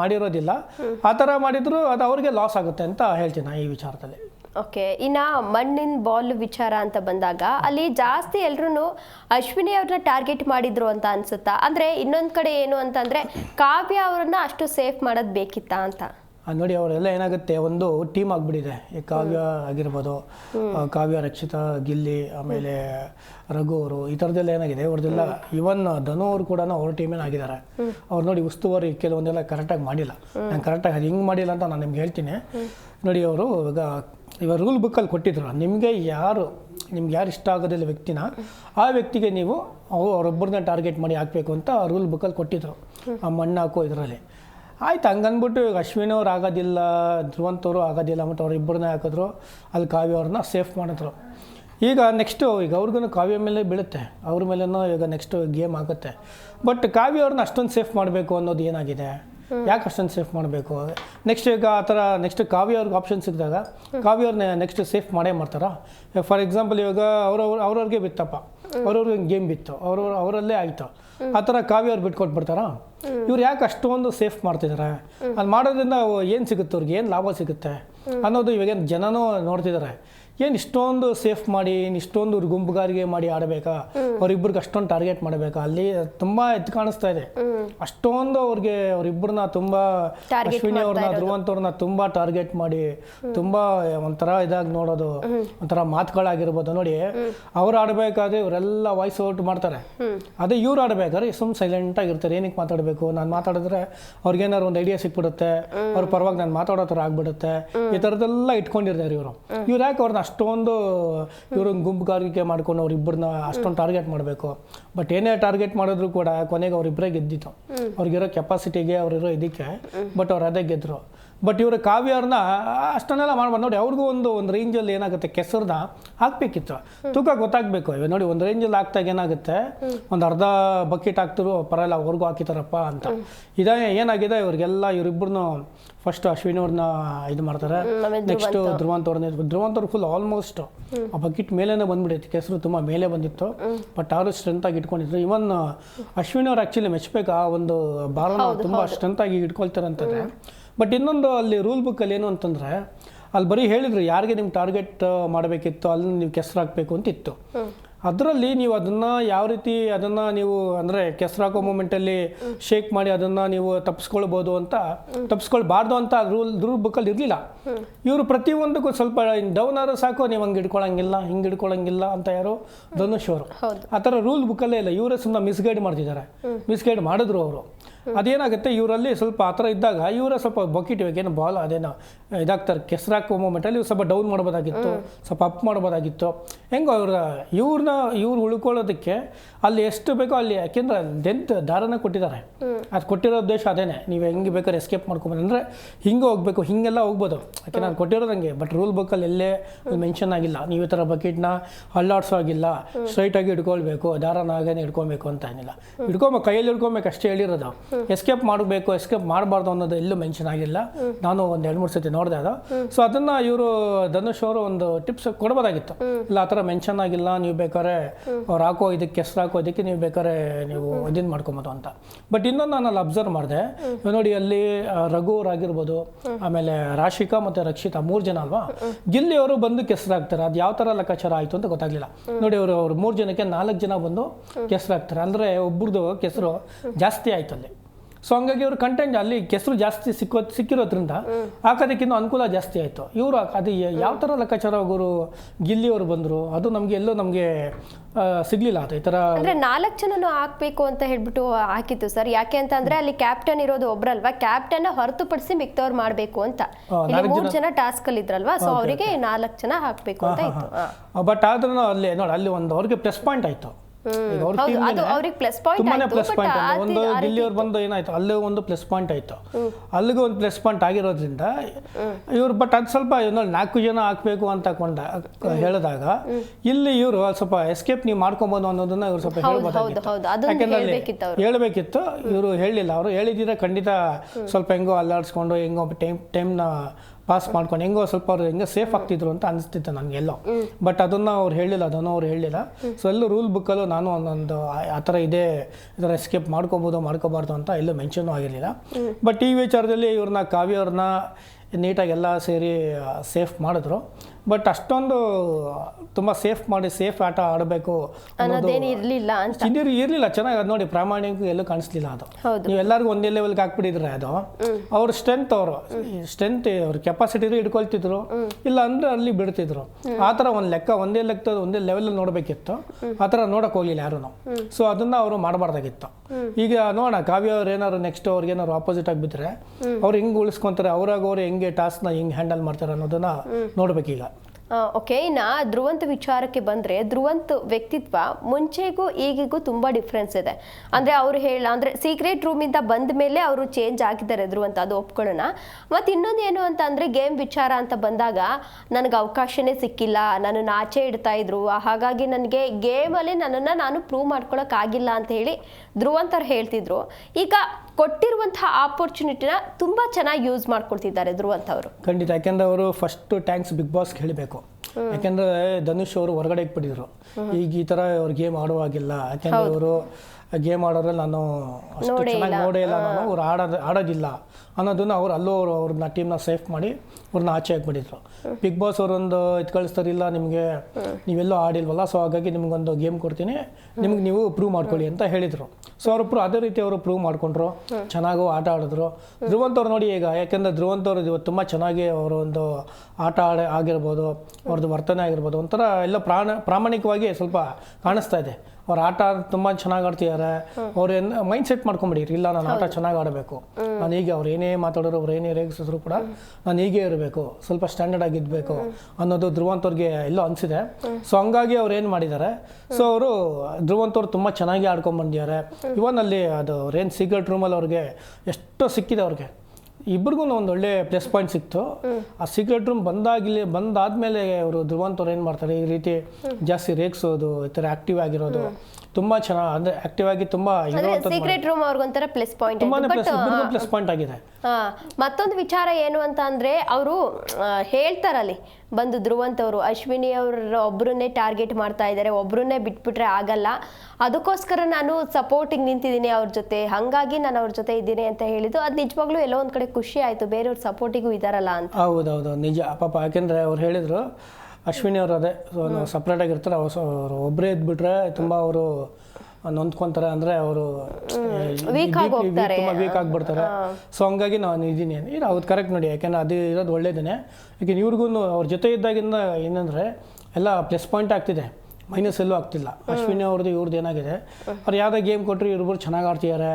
ಮಾಡಿರೋದಿಲ್ಲ. ಆ ಥರ ಮಾಡಿದ್ರು ಅದು ಅವ್ರಿಗೆ ಲಾಸ್ ಆಗುತ್ತೆ ಅಂತ ಹೇಳ್ತೀನಿ ಈ ವಿಚಾರದಲ್ಲಿ. ಓಕೆ ಇನ್ನ ಮಣ್ಣಿನ ಬಾಲ್ ವಿಚಾರ ಅಂತ ಬಂದಾಗ ಅಲ್ಲಿ ಜಾಸ್ತಿ ಎಲ್ರು ಅಶ್ವಿನಿ ಅವ್ರನ್ನ ಟಾರ್ಗೆಟ್ ಮಾಡಿದ್ರು ಅಂತ ಅನ್ಸುತ್ತಾ? ಅಂದ್ರೆ ಇನ್ನೊಂದ್ ಕಡೆ ಏನು ಅಂತಂದ್ರೆ ಕಾವ್ಯ ಅವ್ರನ್ನ ಅಷ್ಟು ಸೇಫ್ ಮಾಡೋದ್ ಬೇಕಿತ್ತಾ ಅಂತ? ನೋಡಿ ಅವರೆಲ್ಲ ಏನಾಗುತ್ತೆ ಒಂದು ಟೀಮ್ ಆಗಿಬಿಟ್ಟಿದೆ. ಈ ಕಾವ್ಯ ಆಗಿರ್ಬೋದು ಕಾವ್ಯ ರಕ್ಷಿತಾ ಗಿಲ್ಲಿ ಆಮೇಲೆ ರಘು ಅವರು ಈ ಥರದ್ದೆಲ್ಲ ಏನಾಗಿದೆ ಅವ್ರದ್ದೆಲ್ಲ ಇವನ್ ಧನು ಅವರು ಕೂಡ ಅವ್ರ ಟೀಮೇನ ಆಗಿದ್ದಾರೆ. ಅವ್ರು ನೋಡಿ ಉಸ್ತುವಾರಿ ಕೆಲವೊಂದೆಲ್ಲ ಕರೆಕ್ಟಾಗಿ ಮಾಡಿಲ್ಲ. ನಾನು ಕರೆಕ್ಟಾಗಿ ಅದು ಹಿಂಗೆ ಮಾಡಿಲ್ಲ ಅಂತ ನಾನು ನಿಮ್ಗೆ ಹೇಳ್ತೀನಿ. ನೋಡಿ ಅವರು ಇವಾಗ ಇವಾಗ ರೂಲ್ ಬುಕ್ಕಲ್ಲಿ ಕೊಟ್ಟಿದ್ರು. ನಿಮಗೆ ಯಾರು ನಿಮ್ಗೆ ಯಾರು ಇಷ್ಟ ಆಗೋದಿಲ್ಲ ವ್ಯಕ್ತಿನ ಆ ವ್ಯಕ್ತಿಗೆ ನೀವು ಅವು ಅವರೊಬ್ಬರನ್ನ ಟಾರ್ಗೆಟ್ ಮಾಡಿ ಹಾಕಬೇಕು ಅಂತ ರೂಲ್ ಬುಕ್ಕಲ್ಲಿ ಕೊಟ್ಟಿದ್ರು. ಆ ಮಣ್ಣು ಹಾಕೋ ಇದರಲ್ಲಿ. ಆಯ್ತು ಹಂಗನ್ಬಿಟ್ಟು ಈಗ ಅಶ್ವಿನಿ ಅವ್ರು ಆಗೋದಿಲ್ಲ ಧ್ರುವಂತವರು ಆಗೋದಿಲ್ಲ ಮತ್ತು ಅವ್ರು ಇಬ್ಬರನ್ನ ಹಾಕಿದ್ರು ಅಲ್ಲಿ ಕಾವ್ಯ ಅವ್ರನ್ನ ಸೇಫ್ ಮಾಡಿದ್ರು. ಈಗ ನೆಕ್ಸ್ಟು ಈಗ ಅವ್ರಿಗೂ ಕಾವ್ಯ ಮೇಲೆ ಬೀಳುತ್ತೆ ಅವ್ರ ಮೇಲೇನೂ ಈಗ ನೆಕ್ಸ್ಟ್ ಗೇಮ್ ಆಗುತ್ತೆ. ಬಟ್ ಕಾವ್ಯ ಅವ್ರನ್ನ ಅಷ್ಟೊಂದು ಸೇಫ್ ಮಾಡಬೇಕು ಅನ್ನೋದು ಏನಾಗಿದೆ? ಯಾಕೆ ಅಷ್ಟೊಂದು ಸೇಫ್ ಮಾಡಬೇಕು? ನೆಕ್ಸ್ಟ್ ಈಗ ಆ ಥರ ನೆಕ್ಸ್ಟ್ ಕಾವ್ಯ ಅವ್ರಿಗೆ ಆಪ್ಷನ್ ಸಿಕ್ಕಿದಾಗ ಕಾವ್ಯ ಅವ್ರನ್ನ ನೆಕ್ಸ್ಟ್ ಸೇಫ್ ಮಾಡೇ ಮಾಡ್ತಾರಾ? ಫಾರ್ ಎಕ್ಸಾಂಪಲ್ ಇವಾಗ ಅವ್ರವ್ರು ಅವ್ರವ್ರಿಗೆ ಬಿತ್ತಪ್ಪ. ಅವ್ರವ್ರಿಗೆ ಗೇಮ್ ಬಿತ್ತು ಅವ್ರವ್ರು ಅವರಲ್ಲೇ ಆಯಿತು. ಆ ಥರ ಕಾವ್ಯ ಅವ್ರು ಬಿಟ್ಕೊಟ್ಬಿಡ್ತಾರಾ? ಇವ್ರು ಯಾಕೆ ಅಷ್ಟೊಂದು ಸೇಫ್ ಮಾಡ್ತಿದ್ದಾರೆ ಅಲ್ಲಿ ಮಾಡೋದ್ರಿಂದ ಏನು ಸಿಗುತ್ತೆ ಅವ್ರಿಗೆ? ಏನು ಲಾಭ ಸಿಗುತ್ತೆ? ಅನ್ನೋದು ಇವಾಗೇನು ಜನನೂ ನೋಡ್ತಿದ್ದಾರೆ ಏನು ಇಷ್ಟೊಂದು ಸೇಫ್ ಮಾಡಿ ಏನ್ ಇಷ್ಟೊಂದು ಗುಂಪುಗಾರಿಗೆ ಮಾಡಿ ಆಡಬೇಕಾ? ಅವರಿಬ್ಬರಿಗೆ ಅಷ್ಟೊಂದು ಟಾರ್ಗೆಟ್ ಮಾಡಬೇಕಾ? ಅಲ್ಲಿ ತುಂಬಾ ಎದ್ದು ಕಾಣಿಸ್ತಾ ಇದೆ. ಅಷ್ಟೊಂದು ಅವ್ರಿಗೆ ಅವರಿಬ್ಬರನ್ನ ತುಂಬಾ ಅಶ್ವಿನಿ ಅವ್ರನ್ನ ಧ್ರುವಂತ್ ಅವ್ರನ್ನ ತುಂಬಾ ಟಾರ್ಗೆಟ್ ಮಾಡಿ ತುಂಬಾ ಒಂಥರ ಇದಾಗಿ ನೋಡೋದು ಒಂಥರ ಮಾತುಗಳಾಗಿರ್ಬೋದು. ನೋಡಿ ಅವ್ರು ಆಡ್ಬೇಕಾದ್ರೆ ಇವರೆಲ್ಲ ವಾಯ್ಸ್ ಔಟ್ ಮಾಡ್ತಾರೆ. ಅದೇ ಇವ್ರು ಆಡ್ಬೇಕಾದ್ರೆ ಸುಮ್ ಸೈಲೆಂಟ್ ಆಗಿರ್ತಾರೆ ಏನಕ್ಕೆ ಮಾತಾಡಬೇಕು? ನಾನು ಮಾತಾಡಿದ್ರೆ ಅವ್ರಿಗೇನಾದ್ರು ಒಂದು ಐಡಿಯಾ ಸಿಕ್ಬಿಡುತ್ತೆ. ಅವ್ರ ಪರವಾಗಿ ನಾನು ಮಾತಾಡೋ ಥರ ಆಗ್ಬಿಡುತ್ತೆ. ಈ ಥರದ್ದೆಲ್ಲ ಇಟ್ಕೊಂಡಿರ್ತಾರೆ ಇವರು. ಇವ್ರು ಯಾಕೆ ಅವ್ರನ್ನ ಅಷ್ಟೊಂದು ಇವ್ರನ್ನ ಗುಂಪುಗಾರಿಕೆ ಮಾಡ್ಕೊಂಡು ಅವ್ರಿಬ್ಬರನ್ನ ಅಷ್ಟೊಂದು ಟಾರ್ಗೆಟ್ ಮಾಡಬೇಕು. ಬಟ್ ಏನೇ ಟಾರ್ಗೆಟ್ ಮಾಡಿದ್ರು ಕೂಡ ಕೊನೆಗೆ ಅವ್ರಿಬ್ಬರೇ ಗೆದ್ದಿತ್ತು ಅವ್ರಿಗಿರೋ ಕೆಪಾಸಿಟಿಗೆ ಅವರಿರೋ ಇದಕ್ಕೆ ಬಟ್ ಅವ್ರು ಅದೇ ಗೆದ್ರು. ಬಟ್ ಇವರು ಕಾವ್ಯವ್ರನ್ನ ಅಷ್ಟನ್ನೆಲ್ಲ ಮಾಡ್ಬಾರ್ದು. ನೋಡಿ ಅವ್ರಿಗೂ ಒಂದು ಒಂದು ರೇಂಜಲ್ಲಿ ಏನಾಗುತ್ತೆ? ಕೆಸರನ್ನ ಹಾಕ್ಬೇಕಿತ್ತು. ತೂಕ ಗೊತ್ತಾಗಬೇಕು. ಇವ ನೋಡಿ ಒಂದು ರೇಂಜಲ್ಲಿ ಹಾಕ್ದಾಗ ಏನಾಗುತ್ತೆ? ಒಂದು ಅರ್ಧ ಬಕೆಟ್ ಹಾಕ್ತಿರು ಪರವಾಗಿಲ್ಲ ಅವ್ರಿಗೂ ಹಾಕಿತಾರಪ್ಪ ಅಂತ. ಇದೇ ಏನಾಗಿದೆ? ಇವ್ರಿಗೆಲ್ಲ ಇವರಿಬ್ಬರನ್ನು ಫಸ್ಟ್ ಅಶ್ವಿನಿಯವ್ರನ್ನ ಇದು ಮಾಡ್ತಾರೆ. ನೆಕ್ಸ್ಟ್ ಧ್ರುವಂತ ಅವ್ರನ್ನ ಧ್ರುವಂತ್ ಅವ್ರು ಫುಲ್ ಆಲ್ಮೋಸ್ಟ್ ಆ ಬಕೆಟ್ ಮೇಲೇನೆ ಬಂದ್ಬಿಡೈತೆ ಕೆಸರು ತುಂಬ ಮೇಲೆ ಬಂದಿತ್ತು. ಬಟ್ ಅವರು ಸ್ಟ್ರೆಂತ್ ಆಗಿ ಇಟ್ಕೊಂಡಿದ್ರು. ಇವನ್ ಅಶ್ವಿನಿ ಅವ್ರು ಆ್ಯಕ್ಚುಲಿ ಮೆಚ್ಚಬೇಕು? ಆ ಒಂದು ಭಾರನ ತುಂಬ ಸ್ಟ್ರೆಂತ್ ಆಗಿ ಇಟ್ಕೊಳ್ತಾರೆ ಅಂತಂದ್ರೆ ಬಟ್ ಇನ್ನೊಂದು ಅಲ್ಲಿ ರೂಲ್ ಬುಕ್ಕಲ್ಲಿ ಏನು ಅಂತಂದರೆ ಅಲ್ಲಿ ಬರೀ ಹೇಳಿದ್ರು ಯಾರಿಗೆ ನಿಮ್ಗೆ ಟಾರ್ಗೆಟ್ ಮಾಡಬೇಕಿತ್ತು ಅಲ್ಲಿ ನೀವು ಕೆಸರು ಹಾಕಬೇಕು ಅಂತ ಇತ್ತು. ಅದರಲ್ಲಿ ನೀವು ಅದನ್ನು ಯಾವ ರೀತಿ ಅದನ್ನು ನೀವು ಅಂದರೆ ಕೆಸರು ಹಾಕೋ ಮೂಮೆಂಟಲ್ಲಿ ಶೇಕ್ ಮಾಡಿ ಅದನ್ನು ನೀವು ತಪ್ಪಿಸ್ಕೊಳ್ಬೋದು ಅಂತ ತಪ್ಪಿಸ್ಕೊಳ್ಬಾರ್ದು ಅಂತ ರೂಲ್ ರೂಲ್ ಬುಕ್ಕಲ್ಲಿ ಇರಲಿಲ್ಲ. ಇವರು ಪ್ರತಿಯೊಂದಕ್ಕೂ ಸ್ವಲ್ಪ ಡೌನ್ ಆದರೂ ಸಾಕು ನೀವು ಹಂಗೆ ಹಿಡ್ಕೊಳ್ಳೋಂಗಿಲ್ಲ ಹಿಂಗೆ ಹಿಡ್ಕೊಳ್ಳೋಂಗಿಲ್ಲ ಅಂತ ಯಾರು ಧನುಷ್ ಅವರು. ಆ ಥರ ರೂಲ್ ಬುಕ್ಕಲ್ಲೇ ಇಲ್ಲ. ಇವರೇ ಸುಮ್ಮನೆ ಮಿಸ್ಗೈಡ್ ಮಾಡ್ತಿದ್ದಾರೆ. ಮಿಸ್ಗೈಡ್ ಮಾಡಿದ್ರು ಅವರು. ಅದೇನಾಗುತ್ತೆ ಇವರಲ್ಲಿ ಸ್ವಲ್ಪ ಆ ಥರ ಇದ್ದಾಗ ಇವರ ಸ್ವಲ್ಪ ಬಕೆಟ್ ಇವಾಗೇನು ಬಾಲ್ ಅದೇನೋ ಇದಾಗ್ತಾರೆ ಕೆಸರಾಕೋ ಮೂಮೆಂಟಲ್ಲಿ ಇವ್ರು ಸ್ವಲ್ಪ ಡೌನ್ ಮಾಡ್ಬೋದಾಗಿತ್ತು ಸ್ವಲ್ಪ ಅಪ್ ಮಾಡ್ಬೋದಾಗಿತ್ತು. ಹೆಂಗೋ ಅವ್ರ ಇವ್ರನ್ನ ಇವ್ರು ಉಳ್ಕೊಳ್ಳೋದಕ್ಕೆ ಅಲ್ಲಿ ಎಷ್ಟು ಬೇಕೋ ಅಲ್ಲಿ ಯಾಕೆಂದ್ರೆ ಡೆಂತ್ ದಾರನ ಕೊಟ್ಟಿದ್ದಾರೆ. ಅದು ಕೊಟ್ಟಿರೋ ಉದ್ದೇಶ ಅದೇನೆ ನೀವು ಹೆಂಗೆ ಬೇಕಾದ್ರೆ ಎಸ್ಕೇಪ್ ಮಾಡ್ಕೊಬೋದು. ಅಂದರೆ ಹಿಂಗೆ ಹೋಗ್ಬೇಕು ಹಿಂಗೆಲ್ಲ ಹೋಗ್ಬೋದು. ಯಾಕೆ ನಾನು ಕೊಟ್ಟಿರೋದು ಹಂಗೆ ಬಟ್ ರೂಲ್ ಬುಕ್ಕಲ್ಲಿ ಎಲ್ಲೇ ಮೆನ್ಷನ್ ಆಗಿಲ್ಲ. ನೀವು ಈ ಥರ ಬಕೆಟ್ನ ಹಳ್ಳಾಡ್ಸೋ ಆಗಿಲ್ಲ ಸ್ಟ್ರೈಟಾಗಿ ಹಿಡ್ಕೊಳ್ಬೇಕು ದಾರನ ಹಾಗೇನೆ ಹಿಡ್ಕೊಬೇಕು ಅಂತ ಏನಿಲ್ಲ. ಹಿಡ್ಕೊಬೇಕು ಕೈಯಲ್ಲಿ ಹಿಡ್ಕೊಬೇಕು ಅಷ್ಟೇ ಹೇಳಿರೋದು. ಎಸ್ಕೇಪ್ ಮಾಡಬೇಕು ಎಸ್ಕೇಪ್ ಮಾಡಬಾರ್ದು ಅನ್ನೋದು ಎಲ್ಲೂ ಮೆನ್ಷನ್ ಆಗಿಲ್ಲ. ನಾನು ಒಂದು ಎರಡು ಮೂರು ಸತಿ ನೋಡಿದೆ ಅದು. ಸೊ ಅದನ್ನು ಇವರು ಧನುಷ್ ಅವರು ಒಂದು ಟಿಪ್ಸ್ ಕೊಡ್ಬೋದಾಗಿತ್ತು. ಇಲ್ಲ, ಆ ಥರ ಮೆನ್ಷನ್ ಆಗಿಲ್ಲ, ನೀವು ಬೇಕಾದ್ರೆ ಅವ್ರು ಹಾಕೋ ಇದಕ್ಕೆ ಹೆಸ್ರು ಹಾಕೋ ಇದಕ್ಕೆ ನೀವು ಬೇಕಾದ್ರೆ ನೀವು ಇದನ್ನ ಮಾಡ್ಕೊಬೋದು ಅಂತ. ಬಟ್ ಇನ್ನೊಂದು ನಾನು ಅಲ್ಲಿ ಅಬ್ಸರ್ವ್ ಮಾಡಿದೆ. ನೋಡಿ, ಅಲ್ಲಿ ರಘು ಅವ್ರಾಗಿರ್ಬೋದು ಆಮೇಲೆ ರಾಶಿಕಾ ಮತ್ತು ರಕ್ಷಿತಾ ಮೂರು ಜನ ಅಲ್ವಾ? ಗಿಲ್ಲಿ ಅವರು ಬಂದು ಕೆಸರಾಗ್ತಾರೆ ಅದು ಯಾವ ಥರ ಲೆಕ್ಕಾಚಾರ ಆಯಿತು ಅಂತ ಗೊತ್ತಾಗ್ಲಿಲ್ಲ. ನೋಡಿ, ಅವರು, ಅವ್ರು ಮೂರು ಜನಕ್ಕೆ ನಾಲ್ಕು ಜನ ಬಂದು ಕೆಸರಾಗ್ತಾರೆ ಅಂದರೆ ಒಬ್ಬರದು ಕೆಸರು ಜಾಸ್ತಿ ಆಯ್ತು ಅಲ್ಲಿ. ಸೊ ಹಂಗಾಗಿ ಅವ್ರ ಕಂಟೆಂಟ್ ಅಲ್ಲಿ ಕೆಸರು ಜಾಸ್ತಿ ಸಿಕ್ಕೋ ಸಿಕ್ಕಿರೋದ್ರಿಂದ ಹಾಕೋದಕ್ಕಿಂತ ಅನುಕೂಲ ಜಾಸ್ತಿ ಆಯಿತು. ಇವರು ಅದು ಯಾವ ಥರ ಲೆಕ್ಕಾಚಾರ ಅವರು ಗಿಲ್ಲಿಯವರು ಬಂದರು ಅದು ನಮಗೆ ಎಲ್ಲೋ ನಮಗೆ ಸಿಗ್ಲಿಲ್ಲ ಅದು ಈ ಥರ. ಅಂದ್ರೆ ನಾಲ್ಕು ಜನನು ಹಾಕ್ಬೇಕು ಅಂತ ಹೇಳ್ಬಿಟ್ಟು ಹಾಕಿತ್ತು ಸರ್. ಯಾಕೆ ಅಂತ ಅಂದ್ರೆ ಅಲ್ಲಿ ಕ್ಯಾಪ್ಟನ್ ಇರೋದು ಒಬ್ರಲ್ವಾ? ಕ್ಯಾಪ್ಟನ್ ಹೊರತುಪಡಿಸಿ ಮಿಕ್ತವ್ರು ಮಾಡಬೇಕು ಅಂತ. ಮೂರ್ ಜನ ಟಾಸ್ಕ್ ಅಲ್ಲಿ ಇದ್ರಲ್ವಾ? ಸೊ ಅವರಿಗೆ ನಾಲ್ಕು ಜನ ಹಾಕ್ಬೇಕು ಅಂತ ಇತ್ತು. ಬಟ್ ಆದ್ರೂ ಅಲ್ಲಿ ನೋಡಿ ಅಲ್ಲಿ ಒಂದು ಅವ್ರಿಗೆ ಪ್ಲಸ್ ಪಾಯಿಂಟ್ ಆಯಿತು. ಪ್ಲಸ್ ಪಾಯಿಂಟ್ ತುಂಬಾನೇ ಆಯ್ತು ಪ್ಲಸ್ ಪಾಯಿಂಟ್ ಒಂದು ತಿ- ಆ ಗಿಲ್ಲಿ ರೀತಿ ಅವ್ರು ಬಂದು ಏನಾಯ್ತು? ಅಲ್ಲೂ ಒಂದು ಪ್ಲಸ್ ಪಾಯಿಂಟ್ ಆಯ್ತು. ಅಲ್ಲಿಗೂ ಒಂದು ಪ್ಲಸ್ ಪಾಯಿಂಟ್ ಆಗಿರೋದ್ರಿಂದ ಇವ್ರು ಬಟ್ ಅದು ಸ್ವಲ್ಪ ನಾಲ್ಕು ಜನ ಹಾಕ್ಬೇಕು ಅಂತ ಕೊಂಡ ಹೇಳಿದಾಗ ಇಲ್ಲಿ ಇವರು ಸ್ವಲ್ಪ ಎಸ್ಕೇಪ್ ನೀವು ಮಾಡ್ಕೊಬೋದು ಅನ್ನೋದನ್ನ ಇವ್ರು ಸ್ವಲ್ಪ ಹೇಳ್ಬೋದು ಯಾಕೆಂದ್ರೆ. ಹೇಳ್ಬೇಕಿತ್ತು ಇವರು ಹೇಳಿಲ್ಲ. ಅವರು ಹೇಳಿದ್ರೆ ಖಂಡಿತ ಸ್ವಲ್ಪ ಹೆಂಗೋ ಅಲ್ಲಾಡಿಸ್ಕೊಂಡು ಹೆಂಗೋ ಟೈಮ್ ಟೈಮ್ನ ಪಾಸ್ ಮಾಡ್ಕೊಂಡು ಹೆಂಗೋ ಸ್ವಲ್ಪ ಅವ್ರು ಹೆಂಗೋ ಸೇಫ್ ಆಗ್ತಿದ್ರು ಅಂತ ಅನಿಸ್ತಿತ್ತು ನನಗೆಲ್ಲೋ ಬಟ್ ಅದನ್ನ ಅವ್ರು ಹೇಳಿಲ್ಲ ಅದನ್ನು ಅವ್ರು ಹೇಳಿಲ್ಲ. ಸೊ ಎಲ್ಲೂ ರೂಲ್ ಬುಕ್ಕಲ್ಲೂ ನಾನು ಒಂದೊಂದು ಆ- ಥರ ಇದೆ ಇದರ ಎಸ್ಕೇಪ್ ಮಾಡ್ಕೋಬೋದು ಮಾಡ್ಕೋಬಾರ್ದು ಅಂತ ಎಲ್ಲೂ ಮೆನ್ಷನ್ ಆಗಿರಲಿಲ್ಲ. ಬಟ್ ಈ ವಿಚಾರದಲ್ಲಿ ಇವ್ರನ್ನ ಕಾವ್ಯ ಅವ್ರನ್ನ ನೀಟಾಗಿ ಎಲ್ಲ ಸೇರಿ ಸೇಫ್ ಮಾಡಿದ್ರು. ಬಟ್ ಅಷ್ಟೊಂದು ತುಂಬ ಸೇಫ್ ಮಾಡಿ ಸೇಫ್ ಆಟ ಆಡಬೇಕು ಅನ್ನೋದೇನು ಇರಲಿಲ್ಲ ಅಂತ. ಇರಲಿಲ್ಲ ಚೆನ್ನಾಗಿ ಅದು ನೋಡಿ ಪ್ರಾಮಾಣಿಕ ಎಲ್ಲೂ ಕಾಣಿಸ್ಲಿಲ್ಲ ಅದು. ನೀವು ಎಲ್ಲರಿಗೂ ಒಂದೇ ಲೆವೆಲ್ಗೆ ಹಾಕ್ಬಿಟ್ಟಿದ್ರೆ ಅದು. ಅವ್ರ ಸ್ಟ್ರೆಂತ್ ಅವರು ಸ್ಟ್ರೆಂತ್ ಅವ್ರ ಕೆಪಾಸಿಟಿ ಇಟ್ಕೊಳ್ತಿದ್ರು ಇಲ್ಲ ಅಂದ್ರೆ ಅಲ್ಲಿ ಬಿಡ್ತಿದ್ರು. ಆ ಥರ ಒಂದು ಲೆಕ್ಕ ಒಂದೇ ಲೆಕ್ಕ ಒಂದೇ ಲೆವೆಲ್ ನೋಡಬೇಕಿತ್ತು. ಆ ಥರ ನೋಡಕ್ ಹೋಗ್ಲಿಲ್ಲ ಯಾರು ಸೊ ಅದನ್ನ ಅವರು ಮಾಡಬಾರ್ದಾಗಿತ್ತು. ಈಗ ನೋಡೋಣ ಕಾವ್ಯ ಅವ್ರು ಏನಾರು ನೆಕ್ಸ್ಟ್ ಅವ್ರಿಗೆ ಏನಾರು ಆಪೋಸಿಟ್ ಆಗಿ ಬಿದ್ದರೆ ಅವ್ರು ಹೆಂಗೆ ಉಳಿಸ್ಕೊಂತಾರೆ ಅವ್ರಾಗ ಅವ್ರು ಹೆಂಗೆ ಟಾಸ್ಕ್ನ ಹೆಂಗೆ ಹ್ಯಾಂಡಲ್ ಮಾಡ್ತಾರೆ ಅನ್ನೋದನ್ನ ನೋಡ್ಬೇಕೀಗ. ಓಕೆ ಇನ್ನ ಧ್ರುವಂತ ವಿಚಾರಕ್ಕೆ ಬಂದ್ರೆ ಧ್ರುವಂತ್ ವ್ಯಕ್ತಿತ್ವ ಮುಂಚೆಗೂ ಈಗಿಗೂ ತುಂಬಾ ಡಿಫ್ರೆನ್ಸ್ ಇದೆ. ಅಂದ್ರೆ ಅವ್ರು ಹೇಳ, ಅಂದ್ರೆ ಸೀಕ್ರೆಟ್ ರೂಮ್ ಇಂದ ಬಂದ ಮೇಲೆ ಅವರು ಚೇಂಜ್ ಆಗಿದ್ದಾರೆ ಧ್ರುವಂತ, ಅದು ಒಪ್ಕೊಳ್ಳೋಣ. ಮತ್ತೆ ಇನ್ನೊಂದು ಏನು ಅಂತ ಅಂದ್ರೆ ಗೇಮ್ ವಿಚಾರ ಅಂತ ಬಂದಾಗ ನನಗೆ ಅವಕಾಶನೇ ಸಿಕ್ಕಿಲ್ಲ ನನ್ನನ್ನು ಆಚೆ ಇಡ್ತಾ ಇದ್ರು, ಹಾಗಾಗಿ ನನಗೆ ಗೇಮಲ್ಲಿ ನನ್ನನ್ನು ನಾನು ಪ್ರೂವ್ ಮಾಡ್ಕೊಳ್ಳೋಕ್ಕಾಗಿಲ್ಲ ಅಂತ ಹೇಳಿ ಧ್ರುವಂತ್ ಅವ್ರು ಹೇಳ್ತಿದ್ರು. ಈಗ ಕೊಟ್ಟಿರುವಂತಹ ಆಪರ್ಚುನಿಟಿನ ತುಂಬಾ ಚೆನ್ನಾಗಿ ಯೂಸ್ ಮಾಡ್ಕೊಳ್ತಿದ್ದಾರೆ ಧ್ರುವಂತ ಅವರು. ಖಂಡಿತ. ಯಾಕೆಂದ್ರೆ ಅವರು ಫಸ್ಟ್ ಟ್ಯಾಂಕ್ಸ್ ಬಿಗ್ ಬಾಸ್ಗೆ ಹೇಳಬೇಕು. ಯಾಕೆಂದ್ರೆ ಧನುಷ್ ಅವರು ಹೊರಗಡೆ ಇಟ್ಬಿಟ್ಟಿದ್ರು. ಈಗ ಈ ತರ ಅವ್ರು ಗೇಮ್ ಆಡುವಾಗಿಲ್ಲ. ಯಾಕೆಂದ್ರೆ ಅವರು ಗೇಮ್ ಆಡೋದ್ರಲ್ಲಿ ನಾನು ಅಷ್ಟು ಚೆನ್ನಾಗಿ ನೋಡೇ ಇಲ್ಲ ನಾನು. ಅವ್ರು ಆಡೋದು ಆಡೋದಿಲ್ಲ ಅನ್ನೋದನ್ನ ಅವ್ರು ಅಲ್ಲೂ ಅವರು ಅವ್ರನ್ನ ಟೀಮ್ನ ಸೇಫ್ ಮಾಡಿ ಅವ್ರನ್ನ ಆಚೆ ಹಾಕ್ಬಿಟ್ಟಿದ್ರು. ಬಿಗ್ ಬಾಸ್ ಅವರೊಂದು ಇದು ಕಳಿಸ್ತಾರಿಲ್ಲ ನಿಮಗೆ ನೀವೆಲ್ಲೂ ಆಡಿಲ್ವಲ್ಲ ಸೊ ಹಾಗಾಗಿ ನಿಮ್ಗೊಂದು ಗೇಮ್ ಕೊಡ್ತೀನಿ. ನಿಮ್ಗೆ ನೀವು ಪ್ರೂವ್ ಮಾಡ್ಕೊಳ್ಳಿ ಅಂತ ಹೇಳಿದರು. ಸೊ ಅವರು ಪ್ರೂವ್ ಅದೇ ರೀತಿ ಅವರು ಪ್ರೂವ್ ಮಾಡ್ಕೊಂಡ್ರು. ಚೆನ್ನಾಗೂ ಆಟ ಆಡಿದ್ರು. ಧ್ರುವಂತವ್ರು ನೋಡಿ ಈಗ ಯಾಕೆಂದ್ರೆ ಧ್ರುವಂತವ್ರು ಅವರು ಇವತ್ತು ತುಂಬ ಚೆನ್ನಾಗಿ ಅವರು ಒಂದು ಆಟ ಆಡ ಆಗಿರ್ಬೋದು ಅವ್ರದ್ದು ವರ್ತನೆ ಆಗಿರ್ಬೋದು ಒಂಥರ ಎಲ್ಲ ಪ್ರಾಣ ಪ್ರಾಮಾಣಿಕವಾಗಿ ಸ್ವಲ್ಪ ಕಾಣಿಸ್ತಾ ಇದೆ. ಅವ್ರ ಆಟ ತುಂಬ ಚೆನ್ನಾಗಿ ಆಡ್ತಿದ್ದಾರೆ ಅವ್ರೇನು ಏನು ಮೈಂಡ್ ಸೆಟ್ ಮಾಡ್ಕೊಂಬಿಡಿರಿ. ಇಲ್ಲ ನಾನು ಆಟ ಚೆನ್ನಾಗಿ ಆಡಬೇಕು. ನಾನು ಹೀಗೆ ಅವ್ರು ಏನೇ ಮಾತಾಡೋರು ಅವ್ರು ಏನೇ ರೇಗಿಸಿದ್ರು ಕೂಡ ನಾನು ಹೀಗೆ ಇರಬೇಕು. ಸ್ವಲ್ಪ ಸ್ಟ್ಯಾಂಡರ್ಡ್ ಆಗಿದ್ಬೇಕು ಅನ್ನೋದು ಧ್ರುವಂತ್ ಅವ್ರಿಗೆ ಎಲ್ಲೋ ಅನಿಸಿದೆ. ಸೊ ಹಂಗಾಗಿ ಅವ್ರು ಏನು ಮಾಡಿದ್ದಾರೆ ಸೊ ಅವರು ಧ್ರುವಂತವ್ರು ತುಂಬ ಚೆನ್ನಾಗಿ ಆಡ್ಕೊಂಡ್ ಬಂದಿದ್ದಾರೆ ಇವನ್ ಅಲ್ಲಿ ಅದು ಏನು ಸೀಕ್ರೆಟ್ ರೂಮಲ್ಲಿ ಅವ್ರಿಗೆ ಎಷ್ಟೋ ಸಿಕ್ಕಿದೆ ಅವ್ರಿಗೆ. ಇಬ್ರಿಗೂ ಒಂದು ಒಳ್ಳೆ ಪ್ಲಸ್ ಪಾಯಿಂಟ್ ಸಿಕ್ತು. ಆ ಸೀಕ್ರೆಟ್ ರೂಮ್ ಬಂದಾಗಲಿ ಬಂದಾದ್ಮೇಲೆ ಅವರು ಧ್ರುವಂತವ್ರು ಏನು ಮಾಡ್ತಾರೆ? ಈ ರೀತಿ ಜಾಸ್ತಿ ರೇಗಿಸೋದು ಈ ಥರ ಆ್ಯಕ್ಟಿವ್ ಆಗಿರೋದು. ತುಂಬ ಚೆನ್ನಾಗಿ ಅಂದ್ರೆ ಆಕ್ಟಿವ್ ಆಗಿ ತುಂಬಾ ಸೀಕ್ರೆಟ್ ರೂಮ್ ಅವ್ರಿಗೊಂಥರ ಪ್ಲಸ್ ಪಾಯಿಂಟ್ ಪ್ಲಸ್ ಪಾಯಿಂಟ್ ಆಗಿದೆ. ಮತ್ತೊಂದು ವಿಚಾರ ಏನು ಅಂತ ಅಂದ್ರೆ ಅವರು ಹೇಳ್ತಾರಲ್ಲಿ ಬಂದು ಧ್ರುವಂತ್ ಅವರು ಅಶ್ವಿನಿ ಅವ್ರ ಒಬ್ರನ್ನೇ ಟಾರ್ಗೆಟ್ ಮಾಡ್ತಾ ಇದ್ದಾರೆ ಒಬ್ರನ್ನೇ ಬಿಟ್ಬಿಟ್ರೆ ಆಗಲ್ಲ. ಅದಕ್ಕೋಸ್ಕರ ನಾನು ಸಪೋರ್ಟಿಗೆ ನಿಂತಿದ್ದೀನಿ ಅವ್ರ ಜೊತೆ. ಹಂಗಾಗಿ ನಾನು ಅವ್ರ ಜೊತೆ ಇದ್ದೀನಿ ಅಂತ ಹೇಳಿದ್ದು. ಅದು ನಿಜವಾಗ್ಲೂ ಎಲ್ಲೋ ಒಂದ್ ಕಡೆ ಖುಷಿ ಆಯ್ತು. ಬೇರೆಯವ್ರ ಸಪೋರ್ಟಿಗೂ ಇದಾರಲ್ಲ ಅಂತ. ಹೌದೌದು ನಿಜ. ಪಾಪ ಯಾಕೆಂದರೆ ಅವ್ರು ಹೇಳಿದರು ಅಶ್ವಿನಿ ಅವರು ಅದೇ. ಸಪ್ರೇಟಾಗಿ ಇರ್ತಾರೆ ಅವ್ರು ಸೊ- ಅವರು ಒಬ್ಬರೇ ಇದ್ಬಿಟ್ರೆ ತುಂಬ ಅವರು ನೊಂದ್ಕೊಂತಾರೆ ಅಂದರೆ ಅವರು ವೀಕ್ ಆಗಿಬಿಡ್ತಾರೆ. ಸೊ ಹಂಗಾಗಿ ನಾನು ಇದ್ದೀನಿ. ಇದು ಅವ್ರು ಕರೆಕ್ಟ್ ನೋಡಿ. ಯಾಕೆಂದ್ರೆ ಅದು ಇರೋದು ಒಳ್ಳೇದೇ ಯಾಕೆಂದ್ರೆ ಇವ್ರಿಗೂ ಅವ್ರ ಜೊತೆ ಇದ್ದಾಗಿಂದ ಏನಂದರೆ ಎಲ್ಲ ಪ್ಲಸ್ ಪಾಯಿಂಟ್ ಆಗ್ತಿದೆ. ಮೈನಸ್ ಎಲ್ಲೂ ಆಗ್ತಿಲ್ಲ. ಅಶ್ವಿನಿ ಅವ್ರದ್ದು ಇವ್ರದ್ದು ಏನಾಗಿದೆ? ಅವ್ರು ಯಾವ್ದೇ ಗೇಮ್ ಕೊಟ್ಟರು ಇವ್ರಿಬ್ರು ಚೆನ್ನಾಗಿ ಆಡ್ತಿದ್ದಾರೆ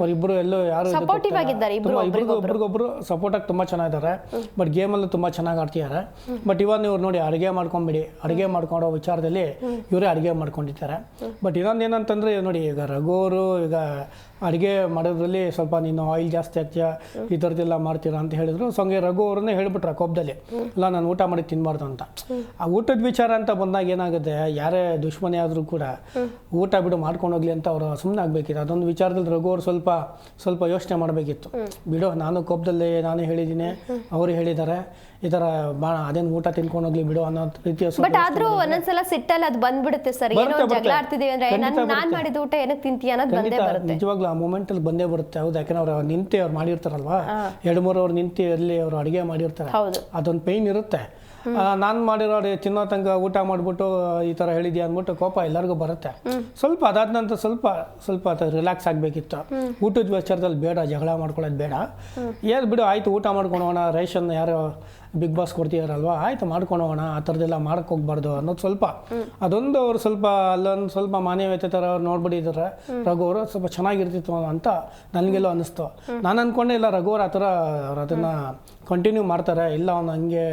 ಅವ್ರಿಬ್ರು ಎಲ್ಲೋ ಯಾರು ಒಬ್ರಿಗೊಬ್ರು. ಸಪೋರ್ಟ್ ಆಗಿ ತುಂಬಾ ಚೆನ್ನಾಗಿದ್ದಾರೆ. ಬಟ್ ಗೇಮಲ್ಲಿ ತುಂಬಾ ಚೆನ್ನಾಗಿ ಆಡ್ತಿದ್ದಾರೆ ಬಟ್ ಇವಾಗ ನೀವು ನೋಡಿ ಅಡುಗೆ ಮಾಡ್ಕೊಂಬಿಡಿ ಅಡುಗೆ ಮಾಡ್ಕೊಡೋ ವಿಚಾರದಲ್ಲಿ ಇವರೇ ಅಡುಗೆ ಮಾಡ್ಕೊಂಡಿದ್ದಾರೆ ಬಟ್ ಇನ್ನೊಂದು ಏನಂತಂದ್ರೆ ನೋಡಿ ಈಗ ರಘುವರು ಈಗ ಅಡುಗೆ ಮಾಡೋದ್ರಲ್ಲಿ ಸ್ವಲ್ಪ ನೀನು ಆಯಿಲ್ ಜಾಸ್ತಿ ಆಗ್ತೀಯಾ ಈ ಥರದ್ದೆಲ್ಲ ಮಾಡ್ತೀರಾ ಅಂತ ಹೇಳಿದ್ರು. ಸೊ ಹಂಗೆ ರಘು ಅವ್ರನ್ನೇ ಹೇಳ್ಬಿಟ್ರೆ ಕೋಪದಲ್ಲಿ. ಇಲ್ಲ ನಾನು ಊಟ ಮಾಡಿ ತಿನ್ನಬಾರ್ದು ಅಂತ. ಆ ಊಟದ ವಿಚಾರ ಅಂತ ಬಂದಾಗ ಏನಾಗುತ್ತೆ? ಯಾರೇ ದುಶ್ಮನೆ ಆದರೂ ಕೂಡ ಊಟ ಬಿಡು ಮಾಡ್ಕೊಂಡು ಹೋಗ್ಲಿ ಅಂತ ಅವರು ಸುಮ್ಮನೆ ಆಗಬೇಕಿತ್ತು. ಅದೊಂದು ವಿಚಾರದಲ್ಲಿ ರಘು ಅವ್ರು ಸ್ವಲ್ಪ ಸ್ವಲ್ಪ ಯೋಚನೆ ಮಾಡಬೇಕಿತ್ತು. ಬಿಡು ನಾನು ಕೋಪದಲ್ಲಿ ನಾನು ಹೇಳಿದ್ದೀನಿ. ಅವರು ಹೇಳಿದ್ದಾರೆ. ಈ ಥರ ಬಾ ಅದೇನು ಊಟ ತಿನ್ಕೊಂಡು ಹೋಗ್ಲಿ ಬಿಡು ಅನ್ನೋ ರೀತಿಯ ಬಟ್ ಆದ್ರೂ ಒಂದೊಂದ್ಸಲ ಸಿಟ್ಟಲ್ಲಿ ಅದು ಬಂದ್ಬಿಡುತ್ತೆ ಸರ್. ಏನೋ ಬರುತ್ತೆ, ಜಗಳ ಬರುತ್ತೆ. ಆಡ್ತಿದೀವಿ ಅಂದ್ರೆ ಖಂಡಿತ ನನ್ ನಾನ್ ಮಾಡಿದ ಊಟ ಏನಕ್ಕೆ ತಿಂತೀಯ ಅನ್ನೋದು ಬಂದೇ ಖಂಡಿತ ಬರುತ್ತೆ. ನಿಜವಾಗ್ಲೂ ಆ ಮೂಮೆಂಟಲ್ಲಿ ಬಂದೇ ಬರುತ್ತೆ. ಹೌದು ಯಾಕಂದ್ರೆ ಅವ್ರು ನಿಂತೆ ಅವ್ರು ಮಾಡಿರ್ತಾರಲ್ವಾ? ಎರಡು ಮೂರು ಅವ್ರು ನಿಂತು ಅಲ್ಲಿ ಅವ್ರು ಅಡುಗೆ ಮಾಡಿರ್ತಾರೆ. ಹೌದು. ಅದೊಂದು ಪೈನ್ ಇರುತ್ತೆ. ನಾನು ಮಾಡಿರೋ ತಿನ್ನೋ ತನಕ ಊಟ ಮಾಡಿಬಿಟ್ಟು ಈ ಥರ ಹೇಳಿದ್ಯಾ ಅಂದ್ಬಿಟ್ಟು ಕೋಪ ಎಲ್ಲರಿಗೂ ಬರುತ್ತೆ. ಸ್ವಲ್ಪ ಅದಾದ ನಂತರ ಸ್ವಲ್ಪ ಸ್ವಲ್ಪ ರಿಲ್ಯಾಕ್ಸ್ ಆಗಬೇಕಿತ್ತು. ಊಟದ ವಿಚಾರದಲ್ಲಿ ಬೇಡ ಜಗಳ ಮಾಡ್ಕೊಳ್ಳೋದು ಬೇಡ. ಏನು ಬಿಡು ಆಯಿತು ಊಟ ಮಾಡ್ಕೊಳೋಣ ರೇಷನ್ ಯಾರು ಬಿಗ್ ಬಾಸ್ ಕೊಡ್ತಿದಾರಲ್ವಾ? ಆಯ್ತು ಹೋಗೋಣ ಆ ಥರದ್ದೆಲ್ಲ ಮಾಡಕ್ಕೆ ಹೋಗ್ಬಾರ್ದು ಅನ್ನೋದು ಸ್ವಲ್ಪ. ಅದೊಂದು ಅವ್ರು ಸ್ವಲ್ಪ ಅಲ್ಲೊಂದು ಸ್ವಲ್ಪ ಮಾನ್ಯವ್ಯತೆ ಥರ ಅವ್ರು ನೋಡ್ಬಿಟ್ಟಿದ್ದಾರೆ ರಘು ಅವರು ಸ್ವಲ್ಪ ಚೆನ್ನಾಗಿರ್ತಿತ್ತು ಅಂತ ನನಗೆಲ್ಲೋ ಅನ್ನಿಸ್ತು. ನಾನು ಅಂದ್ಕೊಂಡೆ ಇಲ್ಲ ರಘು ಅವ್ರು ಆ ಥರ ಅವ್ರು ಅದನ್ನು ಕಂಟಿನ್ಯೂ ಮಾಡ್ತಾರೆ ಇಲ್ಲ ಅವ್ನು ಹಂಗೆ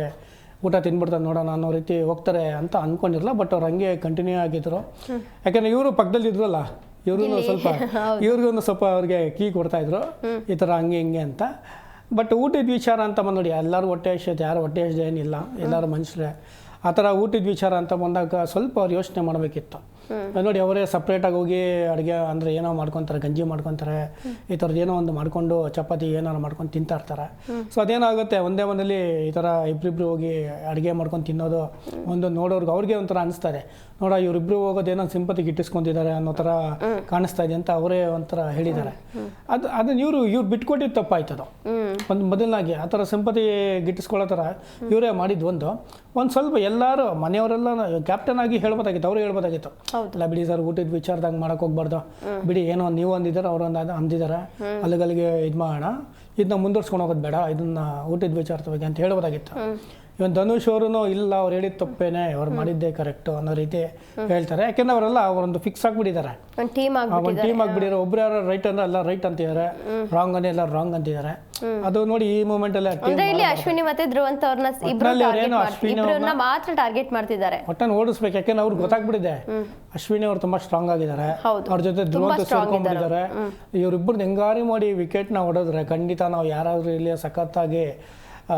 ಊಟ ತಿನ್ಬಿಡ್ತಾರೆ ನೋಡೋಣ ಅನ್ನೋ ರೀತಿ ಹೋಗ್ತಾರೆ ಅಂತ ಅಂದ್ಕೊಂಡಿರಲ್ಲ ಬಟ್ ಅವ್ರು ಹಂಗೆ ಕಂಟಿನ್ಯೂ ಆಗಿದ್ರು. ಯಾಕಂದ್ರೆ ಇವರು ಪಕ್ಕದಲ್ಲಿ ಇದ್ರಲ್ಲ ಇವ್ರಿಗೂ ಸ್ವಲ್ಪ ಇವ್ರಿಗೂ ಸ್ವಲ್ಪ ಅವ್ರಿಗೆ ಕೀ ಕೊಡ್ತಾ ಇದ್ರು. ಈ ಥರ ಹಂಗೆ ಹಿಂಗೆ ಅಂತ. ಬಟ್ ಊಟದ ವಿಚಾರ ಅಂತ ಬಂದು ನೋಡಿ, ಎಲ್ಲರೂ ಹೊಟ್ಟೆ ಹಸಿದ ಯಾರು ಹೊಟ್ಟೆ ಹಸಿದ ಏನಿಲ್ಲ, ಎಲ್ಲರೂ ಮನುಷ್ಯರೇ. ಆ ಥರ ಊಟದ ವಿಚಾರ ಅಂತ ಬಂದಾಗ ಸ್ವಲ್ಪ ಅವ್ರು ಯೋಚನೆ ಮಾಡಬೇಕಿತ್ತು. ನೋಡಿ ಅವರೇ ಸಪ್ರೇಟಾಗಿ ಹೋಗಿ ಅಡುಗೆ ಅಂದರೆ ಏನೋ ಮಾಡ್ಕೊತಾರೆ ಗಂಜಿ ಮಾಡ್ಕೊತಾರೆ ಈ ಥರದ್ದು ಏನೋ ಒಂದು ಮಾಡ್ಕೊಂಡು ಚಪಾತಿ ಏನಾರು ಮಾಡ್ಕೊಂಡು ತಿಂತಾ ಇರ್ತಾರೆ. ಸೊ ಅದೇನಾಗುತ್ತೆ ಒಂದೇ ಮನೇಲಿ ಈ ಥರ ಇಬ್ಬರಿಬ್ರು ಹೋಗಿ ಅಡುಗೆ ಮಾಡ್ಕೊಂಡು ತಿನ್ನೋದು ಒಂದು ನೋಡೋರ್ಗೆ ಅವ್ರಿಗೆ ಒಂಥರ ಅನಿಸ್ತದೆ ನೋಡ ಇವರಿಬ್ರು ಏನೋ ಸಿಂಪತಿ ಇಟ್ಟಿಸ್ಕೊಂಡಿದ್ದಾರೆ ಅನ್ನೋ ಥರ ಕಾಣಿಸ್ತಾ ಇದೆ ಅಂತ ಅವರೇ ಒಂಥರ ಹೇಳಿದ್ದಾರೆ. ಅದು ಅದನ್ನ ಇವರು ಇವ್ರು ಬಿಟ್ಕೊಟ್ಟಿದ್ದು ತಪ್ಪಾಯ್ತದು ಒಂದು ಮೊದಲನಾಗಿ ಆ ಥರ ಸಿಂಪತಿ ಗಿಟ್ಟಿಸ್ಕೊಳ್ಳೋ ಥರ ಇವರೇ ಮಾಡಿದ್ದು ಒಂದು. ಒಂದು ಸ್ವಲ್ಪ ಎಲ್ಲರೂ ಮನೆಯವರೆಲ್ಲ ಕ್ಯಾಪ್ಟನ್ ಆಗಿ ಹೇಳ್ಬೋದಾಗಿತ್ತು ಅವರು ಹೇಳ್ಬೋದಾಗಿತ್ತು. ಇಲ್ಲ ಬಿಡಿ ಸರ್ ಊಟದ ವಿಚಾರದಾಗ ಮಾಡಕ್ಕೆ ಹೋಗ್ಬಾರ್ದು. ಬಿಡಿ ಏನೋ ನೀವು ಅಂದಿದ್ದಾರೆ ಅವ್ರು ಒಂದು ಅಂದಿದ್ದಾರೆ. ಅಲ್ಲಿಗಲ್ಲಿಗೆ ಇದು ಮಾಡೋಣ. ಇದನ್ನ ಮುಂದುವರ್ಸ್ಕೊಂಡು ಹೋಗೋದು ಬೇಡ. ಇದನ್ನ ಊಟದ ವಿಚಾರದ ಬಗ್ಗೆ ಅಂತ ಹೇಳ್ಬೋದಾಗಿತ್ತು. ಇವನ್ ಧನುಷ್ ಅವರು ಇಲ್ಲ ಅವ್ರು ಹೇಳಿದ ತಪ್ಪೇನೆ ಅವ್ರು ಮಾಡಿದ್ದೆ ಕರೆಕ್ಟ್ ಅನ್ನೋ ರೀತಿ ಹೇಳ್ತಾರೆ. ಯಾಕೆಂದ್ರೆ ಅವರೆಲ್ಲ ಅವರೊಂದು ಫಿಕ್ಸ್ ಆಗಿಬಿಟ್ಟಿದ್ದಾರೆ. ಒಂದ್ ಟೀಮ್ ಆಗ್ಬಿಟ್ಟಿದ್ದಾರೆ. ಒಬ್ರು ಯಾರು ರೈಟ್ ಅಂದ್ರೆ ಎಲ್ಲ ರೈಟ್ ಅಂತಿದ್ದಾರೆ. ರಾಂಗ್ ಅಂದ್ರೆ ಎಲ್ಲ ರಾಂಗ್ ಅಂತಿದ್ದಾರೆ. ಅದು ನೋಡಿ ಈ ಮೂಮೆಂಟ್ ಎಲ್ಲ ಅಂದ್ರೆ ಇಲ್ಲಿ ಅಶ್ವಿನಿ ಮತ್ತೆ ಧ್ರುವಂತ ಅವ್ರನ್ನ ಅಶ್ವಿನಿ ಇಬ್ರನ್ನ ಮಾತ್ರ ಟಾರ್ಗೆಟ್ ಮಾಡ್ತಿದ್ದಾರೆ. ಒಟ್ಟನ್ನು ಓಡಿಸ್ಬೇಕು. ಯಾಕೆಂದ್ರೆ ಅವ್ರು ಗೊತ್ತಾಗ್ಬಿಟ್ಟಿದೆ. ಅಶ್ವಿನಿ ಅವ್ರು ತುಂಬಾ ಸ್ಟ್ರಾಂಗ್ ಆಗಿದ್ದಾರೆ. ಅವ್ರ ಜೊತೆ ಧ್ರುವಂತ ಸೇರ್ಕೊಂಡ್ಬಿಟ್ಟಿದ್ದಾರೆ. ಇವರಿಬ್ಬರು ಹೆಂಗಾರಿ ಮಾಡಿ ವಿಕೆಟ್ನ ಹೊಡೆದ್ರೆ ಖಂಡಿತ ನಾವು ಯಾರಾದ್ರೂ ಇಲ್ಲಿ ಸಖತ್ತಾಗಿ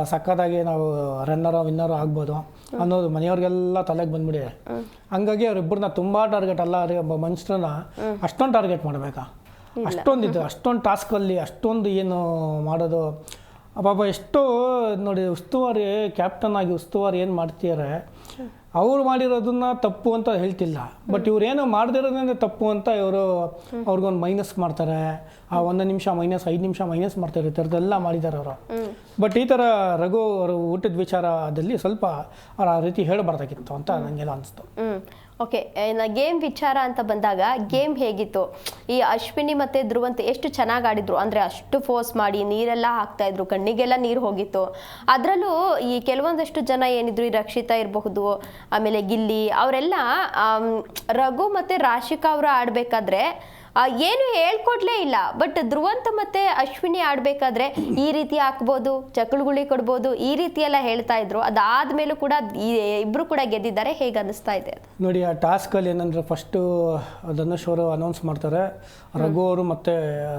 ಸಖತ್ತಾಗಿ ನಾವು ರನ್ನರೋ ವಿನ್ನರೋ ಆಗ್ಬೋದು ಅನ್ನೋದು ಮನೆಯವ್ರಿಗೆಲ್ಲ ತಲೆಗೆ ಬಂದ್ಬಿಟ್ಟಿದೆ ಹಂಗಾಗಿ ಅವ್ರಿಬ್ಬರನ್ನ ತುಂಬ ಟಾರ್ಗೆಟ್ ಅಲ್ಲ ಒಬ್ಬ ಮನುಷ್ಯರನ್ನ ಅಷ್ಟೊಂದು ಟಾರ್ಗೆಟ್ ಮಾಡಬೇಕಾ? ಅಷ್ಟೊಂದು ಇದು ಅಷ್ಟೊಂದು ಟಾಸ್ಕಲ್ಲಿ ಅಷ್ಟೊಂದು ಏನು ಮಾಡೋದು. ಪಾಪ ಎಷ್ಟೋ ನೋಡಿ ಉಸ್ತುವಾರಿ ಕ್ಯಾಪ್ಟನ್ ಆಗಿ ಉಸ್ತುವಾರಿ ಏನು ಮಾಡ್ತಿದ್ದಾರೆ ಅವ್ರು ಮಾಡಿರೋದನ್ನ ತಪ್ಪು ಅಂತ ಹೇಳ್ತಿಲ್ಲ. ಬಟ್ ಇವ್ರೇನೋ ಮಾಡದಿರೋದ್ರಿಂದ ತಪ್ಪು ಅಂತ ಇವರು ಅವ್ರಿಗೊಂದು ಮೈನಸ್ ಮಾಡ್ತಾರೆ. ಆ ಒಂದು ನಿಮಿಷ ಮೈನಸ್ ಐದು ನಿಮಿಷ ಮೈನಸ್ ಮಾಡ್ತಾರೆ. ಈ ಥರದ್ದೆಲ್ಲ ಮಾಡಿದ್ದಾರೆ ಅವರು. ಬಟ್ ಈ ಥರ ರಘು ಅವರು ಊಟದ ವಿಚಾರದಲ್ಲಿ ಸ್ವಲ್ಪ ಅವ್ರು ಆ ರೀತಿ ಹೇಳಬಾರ್ದಾಗಿತ್ತು ಅಂತ ನನಗೆಲ್ಲ ಅನಿಸ್ತು. ಹ್ಮ್ ಇನ್ನು ಗೇಮ್ ವಿಚಾರ ಅಂತ ಬಂದಾಗ ಗೇಮ್ ಹೇಗಿತ್ತು? ಈ ಅಶ್ವಿನಿ ಮತ್ತು ಧ್ರುವಂತ ಎಷ್ಟು ಚೆನ್ನಾಗಿ ಆಡಿದ್ರು? ಅಂದರೆ ಅಷ್ಟು ಫೋರ್ಸ್ ಮಾಡಿ ನೀರೆಲ್ಲ ಹಾಕ್ತಾಯಿದ್ರು ಕಣ್ಣಿಗೆಲ್ಲ ನೀರು ಹೋಗಿತ್ತು. ಅದರಲ್ಲೂ ಈ ಕೆಲವೊಂದಷ್ಟು ಜನ ಏನಿದ್ರು, ಈ ರಕ್ಷಿತಾ ಇರಬಹುದು, ಆಮೇಲೆ ಗಿಲ್ಲಿ, ಅವರೆಲ್ಲ ರಘು ಮತ್ತು ರಾಶಿಕಾ ಅವರು ಆಡ್ಬೇಕಾದ್ರೆ ಏನು ಹೇಳ್ಕೊಡ್ಲೇ ಇಲ್ಲ. ಬಟ್ ಧ್ರುವಂತ ಮತ್ತೆ ಅಶ್ವಿನಿ ಆಡ್ಬೇಕಾದ್ರೆ ಈ ರೀತಿ ಹಾಕ್ಬೋದು ಚಕ್ಳುಗುಳಿ ಕೊಡ್ಬೋದು ಈ ರೀತಿ ಎಲ್ಲ ಹೇಳ್ತಾ ಇದ್ರು. ಅದಾದ್ಮೇಲೂ ಕೂಡ ಇಬ್ರು ಕೂಡ ಗೆದ್ದಿದ್ದಾರೆ. ಹೇಗೆ ಅನಿಸ್ತಾ ಇದೆ ನೋಡಿ ಆ ಟಾಸ್ಕಲ್ಲಿ ಏನಂದ್ರೆ ಫಸ್ಟ್ ಧನುಷ್ ಅವರು ಅನೌನ್ಸ್ ಮಾಡ್ತಾರೆ. ರಘು ಅವರು ಮತ್ತೆ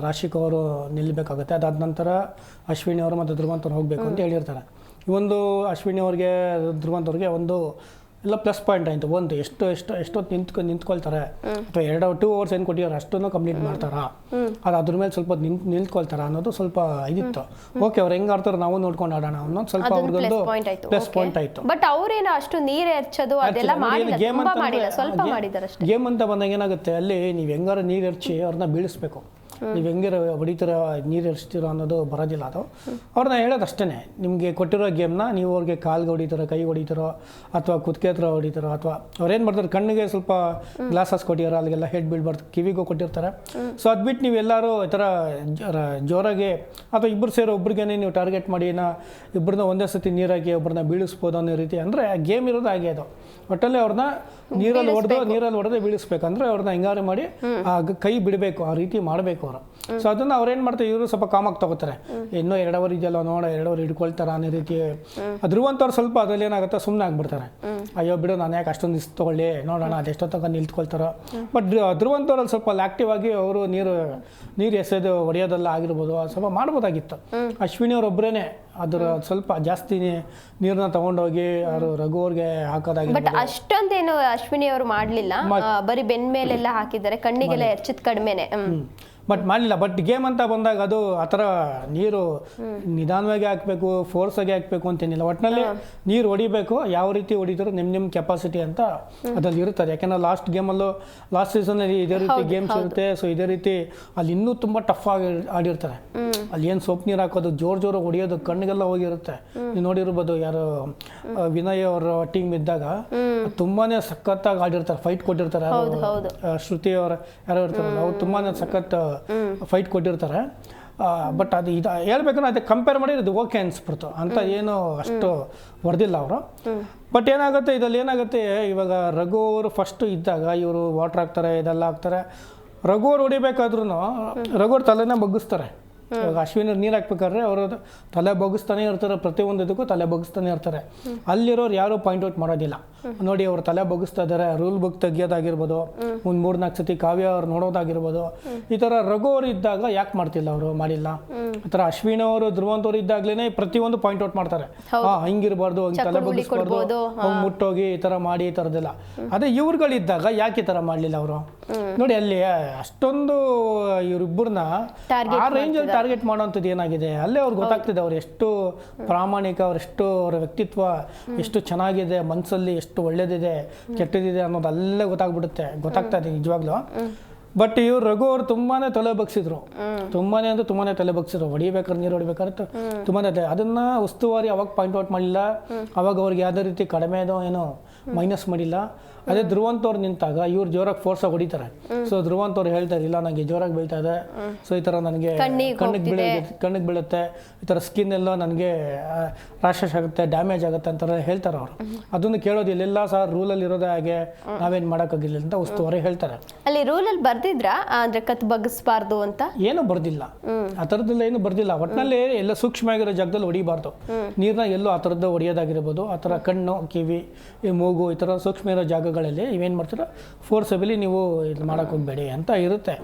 ರಾಶಿಕ್ ಅವರು ನಿಲ್ಬೇಕಾಗುತ್ತೆ. ಅದಾದ ನಂತರ ಅಶ್ವಿನಿ ಅವರು ಮತ್ತೆ ಧ್ರುವಂತ ಹೋಗ್ಬೇಕು ಅಂತ ಹೇಳಿರ್ತಾರೆ. ಒಂದು ಅಶ್ವಿನಿ ಅವ್ರಿಗೆ ಧ್ರುವಂತವ್ರಿಗೆ ಒಂದು ಎಲ್ಲ ಪ್ಲಸ್ ಪಾಯಿಂಟ್ ಆಯಿತು. ಒಂದು ಎಷ್ಟು ಎಷ್ಟು ಎಷ್ಟೊತ್ತು ನಿಂತ್ಕೊಂಡು ನಿಂತ್ಕೊಳ್ತಾರೆ. ಅಥವಾ ಎರಡು ಟೂ ಅವರ್ಸ್ ಏನು ಕೊಟ್ಟಿದ್ದಾರೆ ಅಷ್ಟನ್ನು ಕಂಪ್ಲೀಟ್ ಮಾಡ್ತಾರಾ? ಅದು ಅದ್ರ ಮೇಲೆ ಸ್ವಲ್ಪ ನಿಂತ್ ನಿಂತ್ಕೊಳ್ತಾರ ಅನ್ನೋದು ಸ್ವಲ್ಪ ಇದಿತ್ತು. ಓಕೆ ಅವ್ರು ಹೆಂಗೆ ಆಡ್ತಾರೆ ನಾವು ನೋಡ್ಕೊಂಡು ಆಡೋಣ ಅನ್ನೋದು ಸ್ವಲ್ಪ ಅವ್ರಿಗೊಂದು ಪಾಯಿಂಟ್ ಆಯ್ತು. ಪ್ಲಸ್ ಪಾಯಿಂಟ್ ಆಯಿತು. ಬಟ್ ಅವ್ರೇನು ಅಷ್ಟು ನೀರು ಎರ್ಚೋದು ಅದೆಲ್ಲ ಮಾಡಿದ್ದಾರೆ ಅಷ್ಟೇ. ಗೇಮ್ ಅಂತ ಬಂದಾಗ ಏನಾಗುತ್ತೆ? ಅಲ್ಲಿ ನೀವು ಹೆಂಗಾರ ನೀರು ಎರಚಿ ಅವ್ರನ್ನ ಬೀಳಿಸ್ಬೇಕು. ನೀವು ಹೆಂಗಿರ ಹೊಡಿತೀರ ನೀರು ಎರಿಸ್ತೀರೋ ಅನ್ನೋದು ಬರೋದಿಲ್ಲ ಅದು. ಅವ್ರನ್ನ ಹೇಳೋದು ಅಷ್ಟೇ ನಿಮಗೆ ಕೊಟ್ಟಿರೋ ಗೇಮ್ನ ನೀವು ಅವ್ರಿಗೆ ಕಾಲ್ಗೆ ಹೊಡಿತಾರೋ ಕೈ ಹೊಡಿತೀರೋ ಅಥವಾ ಕುತ್ತಿಗೆ ಹತ್ರ ಹೊಡಿತೀರೋ ಅಥವಾ ಅವ್ರೇನು ಮಾಡ್ತಾರೆ ಕಣ್ಣಿಗೆ ಸ್ವಲ್ಪ ಗ್ಲಾಸಸ್ ಕೊಟ್ಟಿರೋ ಅಲ್ಲಿಗೆಲ್ಲ ಹೆಡ್ ಬೀಳ್ಬಾರ್ದು ಕಿವಿಗೂ ಕೊಟ್ಟಿರ್ತಾರೆ. ಸೊ ಅದು ಬಿಟ್ಟು ನೀವು ಎಲ್ಲರೂ ಈ ಥರ ಜೋರ- ಜೋರಾಗಿ ಅಥವಾ ಇಬ್ಬರು ಸೇರೋ ಒಬ್ರಿಗೇನೆ ನೀವು ಟಾರ್ಗೆಟ್ ಮಾಡಿ ನಾ ಇಬ್ಬರನ್ನ ಒಂದೇ ಸತಿ ನೀರಾಗಿ ಒಬ್ಬರನ್ನ ಬೀಳಿಸ್ಬೋದು ಅನ್ನೋ ರೀತಿ ಅಂದರೆ ಗೇಮ್ ಇರೋದು ಹಾಗೆ ಅದು. ಒಟ್ಟಲ್ಲಿ ಅವ್ರನ್ನ ನೀರಲ್ಲಿ ಹೊಡೆದು ನೀರಲ್ಲಿ ಹೊಡೆದು ಬೀಳಿಸ್ಬೇಕಂದ್ರೆ ಅವ್ರನ್ನ ಹಿಂಗಾರು ಮಾಡಿ ಆ ಕೈ ಬಿಡಬೇಕು ಆ ರೀತಿ ಮಾಡಬೇಕು. ಅವರು ಸೊ ಅದನ್ನ ಅವ್ರೇನ್ ಮಾಡ್ತಾರೆ ಇವರು ಸ್ವಲ್ಪ ಕಾಮಾಗಿ ತಗೋತಾರೆ. ಇನ್ನೂ ಎರಡು ಅವರ್ ಇದೆಯಲ್ಲ ನೋಡ ಎರಡು ಅವರ್ ಹಿಡ್ಕೊಳ್ತಾರ ಅನ್ನೋ ರೀತಿ. ಧ್ರುವಂತವ್ರು ಸ್ವಲ್ಪ ಅದ್ರಲ್ಲಿ ಏನಾಗುತ್ತೆ ಸುಮ್ಮನೆ ಆಗ್ಬಿಡ್ತಾರೆ. ಅಯ್ಯೋ ಬಿಡು ನಾನು ಯಾಕೆ ಅಷ್ಟೊಂದು ಇಸ್ ತಗೊಳ್ಳಿ? ನೋಡೋಣ ಅದೆಷ್ಟೋ ತನಕ ನಿಲ್ತ್ಕೊಳ್ತಾರೋ. ಬಟ್ ಧ್ರುವಂತವ್ರಲ್ಲಿ ಸ್ವಲ್ಪ ಆಕ್ಟಿವ್ ಆಗಿ ಅವರು ನೀರು ನೀರು ಎಸೆದು ಹೊಡೆಯೋದೆಲ್ಲ ಆಗಿರ್ಬೋದು ಸ್ವಲ್ಪ ಮಾಡ್ಬೋದಾಗಿತ್ತು. ಅಶ್ವಿನಿ ಅವ್ರೊಬ್ಬರೇನೆ ಅದ್ರ ಸ್ವಲ್ಪ ಜಾಸ್ತಿ ನೀರನ್ನ ತಗೊಂಡೋಗಿ ಅವರು ರಘು ಅವ್ರಿಗೆ ಹಾಕೋದಾಗಿ ಬಟ್ ಅಷ್ಟೊಂದೇನು ಅಶ್ವಿನಿ ಅವರು ಮಾಡಲಿಲ್ಲ. ಬರೀ ಬೆನ್ ಮೇಲೆಲ್ಲ ಹಾಕಿದ್ದಾರೆ ಕಣ್ಣಿಗೆಲ್ಲ ಎರ್ಚಿದ್ ಕಡಿಮೆನೆ. ಬಟ್ ಮಾಡಲಿಲ್ಲ. ಬಟ್ ಗೇಮ್ ಅಂತ ಬಂದಾಗ ಅದು ಆ ಥರ ನೀರು ನಿಧಾನವಾಗಿ ಹಾಕಬೇಕು ಫೋರ್ಸಾಗಿ ಹಾಕಬೇಕು ಅಂತೇನಿಲ್ಲ. ಒಟ್ಟಿನಲ್ಲಿ ನೀರು ಹೊಡಿಬೇಕು ಯಾವ ರೀತಿ ಹೊಡಿದ್ರು ನಿಮ್ಮ ನಿಮ್ಮ ಕೆಪಾಸಿಟಿ ಅಂತ ಅದ್ರಲ್ಲಿ ಇರುತ್ತದೆ ಯಾಕೆಂದ್ರೆ ಲಾಸ್ಟ್ ಗೇಮಲ್ಲೂ ಲಾಸ್ಟ್ ಸೀಸನಲ್ಲಿ ಇದೇ ರೀತಿ ಗೇಮ್ಸ್ ಇರುತ್ತೆ ಸೊ ಇದೇ ರೀತಿ ಅಲ್ಲಿ ಇನ್ನೂ ತುಂಬ ಟಫ್ ಆಗಿ ಆಡಿರ್ತಾರೆ. ಅಲ್ಲಿ ಏನು ಸೋಪ್ ನೀರು ಹಾಕೋದು ಜೋರ್ ಜೋರು ಹೊಡಿಯೋದು ಕಣ್ಣಿಗೆಲ್ಲ ಹೋಗಿರುತ್ತೆ. ನೀವು ನೋಡಿರ್ಬೋದು ಯಾರು ವಿನಯ್ ಅವರ ಟೀಮ್ ಇದ್ದಾಗ ತುಂಬಾನೇ ಸಖತ್ತಾಗಿ ಆಡಿರ್ತಾರೆ ಫೈಟ್ ಕೊಟ್ಟಿರ್ತಾರೆ. ಶ್ರುತಿ ಅವರ ಯಾರೋ ಇರ್ತಾರೆ ಅವ್ರು ತುಂಬಾನೇ ಸಖತ್ ಫೈಟ್ ಕೊಟ್ಟಿರ್ತಾರೆ. ಬಟ್ ಅದು ಇದು ಹೇಳ್ಬೇಕಂದ್ರೆ ಅದಕ್ಕೆ ಕಂಪೇರ್ ಮಾಡಿ ಇದು ಓಕೆ ಅನ್ಸ್ಬಿಡ್ತು. ಅಂತ ಏನು ಅಷ್ಟು ಹೊಡೆದಿಲ್ಲ ಅವರು. ಬಟ್ ಏನಾಗುತ್ತೆ ಇದಲ್ಲ ಏನಾಗುತ್ತೆ ಇವಾಗ ರಘು ಅವರು ಫಸ್ಟ್ ಇದ್ದಾಗ ಇವರು ವಾಟರ್ ಹಾಕ್ತಾರೆ ಇದೆಲ್ಲ ಹಾಕ್ತಾರೆ. ರಘು ಅವ್ರು ಹೊಡಿಬೇಕಾದ್ರೂ ರಘು ಅವ್ರ ತಲೆನೇ ಬಗ್ಗಿಸ್ತಾರೆ. ಇವಾಗ ಅಶ್ವಿನ ನೀರು ಹಾಕ್ಬೇಕಾದ್ರೆ ಅವರು ತಲೆ ಬಗ್ಗಿಸ್ತಾನೆ ಇರ್ತಾರೆ ಪ್ರತಿಯೊಂದು ಇದಕ್ಕೂ ತಲೆ ಬಗ್ಗಿಸ್ತಾನೆ ಇರ್ತಾರೆ. ಅಲ್ಲಿರೋರು ಯಾರು ಪಾಯಿಂಟ್ ಔಟ್ ಮಾಡೋದಿಲ್ಲ. ನೋಡಿ ಅವ್ರ ತಲೆ ಬಗ್ಗಿಸ್ತಾ ಇದ್ದಾರೆ ರೂಲ್ ಬುಕ್ ತೆಗಿಯೋದಾಗಿರ್ಬೋದು. ಒಂದ್ ಮೂರ್ ನಾಲ್ಕು ಸತಿ ಕಾವ್ಯ ಅವ್ರು ನೋಡೋದಾಗಿರ್ಬೋದು. ಈ ತರ ರಘು ಅವರು ಇದ್ದಾಗ ಯಾಕೆ ಮಾಡ್ತಿಲ್ಲ ಅವರು ಮಾಡಿಲ್ಲ? ಈ ತರ ಅಶ್ವಿನ್ ಅವರು ಧ್ರುವಂತವ್ರು ಅವರು ಇದ್ದಾಗ್ಲೇ ಪ್ರತಿಯೊಂದು ಪಾಯಿಂಟ್ ಔಟ್ ಮಾಡ್ತಾರೆ. ಹಾ ಹಿಂಗಿರ್ಬಾರ್ದು ಹಂಗ ತಲೆ ಬಗ್ಸ್ಬಾರ್ದು ಬಗ್ಗಿಸ್ಬಾರ್ದು ಹಂಗೆ ಮುಟ್ಟೋಗಿ ಈ ತರ ಮಾಡಿ ಈ ಥರದ್ದೆಲ್ಲ ಅದೇ ಇವ್ರುಗಳಿದ್ದಾಗ ಯಾಕೆ ಈ ತರ ಮಾಡ್ಲಿಲ್ಲ ಅವರು? ನೋಡಿ ಅಲ್ಲಿ ಅಷ್ಟೊಂದು ಇವ್ರಿಬ್ಬರನ್ನ ಆ ರೇಂಜ್ ಅಲ್ಲಿ ಟಾರ್ಗೆಟ್ ಮಾಡೋಂಥದ್ದು ಏನಾಗಿದೆ? ಅಲ್ಲೇ ಅವ್ರಿಗೆ ಗೊತ್ತಾಗ್ತಿದೆ ಅವ್ರು ಎಷ್ಟು ಪ್ರಾಮಾಣಿಕ ಅವ್ರು ಎಷ್ಟು ಅವರ ವ್ಯಕ್ತಿತ್ವ ಎಷ್ಟು ಚೆನ್ನಾಗಿದೆ ಮನಸ್ಸಲ್ಲಿ ಎಷ್ಟು ಒಳ್ಳೇದಿದೆ ಕೆಟ್ಟದಿದೆ ಅನ್ನೋದು ಅಲ್ಲೇ ಗೊತ್ತಾಗ್ಬಿಡುತ್ತೆ. ಗೊತ್ತಾಗ್ತಾ ಇದೆ ನಿಜವಾಗ್ಲೂ. ಬಟ್ ಇವ್ರು ರಘು ಅವ್ರು ತುಂಬಾನೇ ತಲೆ ಬಗ್ಸಿದ್ರು. ತುಂಬಾನೇ ಅಂದ್ರೆ ತುಂಬಾನೇ ತಲೆ ಬಗ್ಸಿದ್ರು. ಹೊಡಿಬೇಕಾದ್ರೆ ನೀರು ಹೊಡಿಬೇಕಾದ್ರೆ ತುಂಬಾನೇ ಅದನ್ನ ಉಸ್ತುವಾರಿ ಅವಾಗ ಪಾಯಿಂಟ್ ಔಟ್ ಮಾಡಿಲ್ಲ ಅವಾಗ ಅವ್ರಿಗೆ ಯಾವುದೇ ರೀತಿ ಕಡಿಮೆ ಏನೋ ಮೈನಸ್ ಮಾಡಿಲ್ಲ. ಅದೇ ಧ್ರುವಂತವ್ರು ನಿಂತಾಗ ಇವ್ರು ಜೋರಾಗಿ ಆಗಿ ಹೊಡಿತಾರೆ. ಸೊ ಧ್ರುವಂತವ್ರು ಹೇಳ್ತಾರೆ ಇಲ್ಲ ನನಗೆ ಜೋರಾಗಿ ಬೀಳ್ತಾ ಇದೆ. ಸೊ ಈ ಥರ ನನಗೆ ಕಣ್ಣಿಗೆ ಬೀಳ ಕಣ್ಣಿಗೆ ಬೀಳುತ್ತೆ. ಈ ಥರ ಸ್ಕಿನ್ ಎಲ್ಲ ನನಗೆ ರಾಶಸ್ ಆಗುತ್ತೆ ಡ್ಯಾಮೇಜ್ ಆಗುತ್ತೆ ಅಂತ ಹೇಳ್ತಾರೆ ಅವರು. ಅದನ್ನು ಕೇಳೋದಿಲ್ಲ ಎಲ್ಲ ಸಹ ರೂಲಲ್ಲಿ ಇರೋದೇ ಹಾಗೆ ನಾವೇನು ಮಾಡೋಕ್ಕಾಗಿಲ್ಲ ಅಂತ ಉಸ್ತುವಾರಿ ಹೇಳ್ತಾರೆ. ಅಲ್ಲಿ ರೂಲಲ್ಲಿ ಬರ್ದಿದ್ರಾ? ಅಂದ್ರೆ ಕತ್ ಬಗ್ಗಿಸ್ಬಾರ್ದು ಅಂತ? ಏನು ಬರ್ದಿಲ್ಲ. ಆ ಥರದ್ದೆಲ್ಲ ಏನು ಬರ್ದಿಲ್ಲ. ಒಟ್ಟಿನಲ್ಲಿ ಎಲ್ಲ ಸೂಕ್ಷ್ಮ ಆಗಿರೋ ಜಾಗದಲ್ಲಿ ಹೊಡಿಬಾರ್ದು. ನೀರನ್ನ ಎಲ್ಲೋ ಆ ಥರದ್ದು ಹೊಡಿಯೋದಾಗಿರ್ಬೋದು. ಆ ಥರ ಕಣ್ಣು ಕಿವಿ ಈ ಮೂಗು ಈ ಥರ ಸೂಕ್ಷ್ಮ ಇರೋ ಜಾಗಗಳಲ್ಲಿ ಇವೇನು ಮಾಡ್ತೀರ ಫೋರ್ಸಬಲಿ ನೀವು ಇದು ಮಾಡೋಕೆ ಹೋಗ್ಬೇಡಿ ಅಂತ ಇರುತ್ತೆ.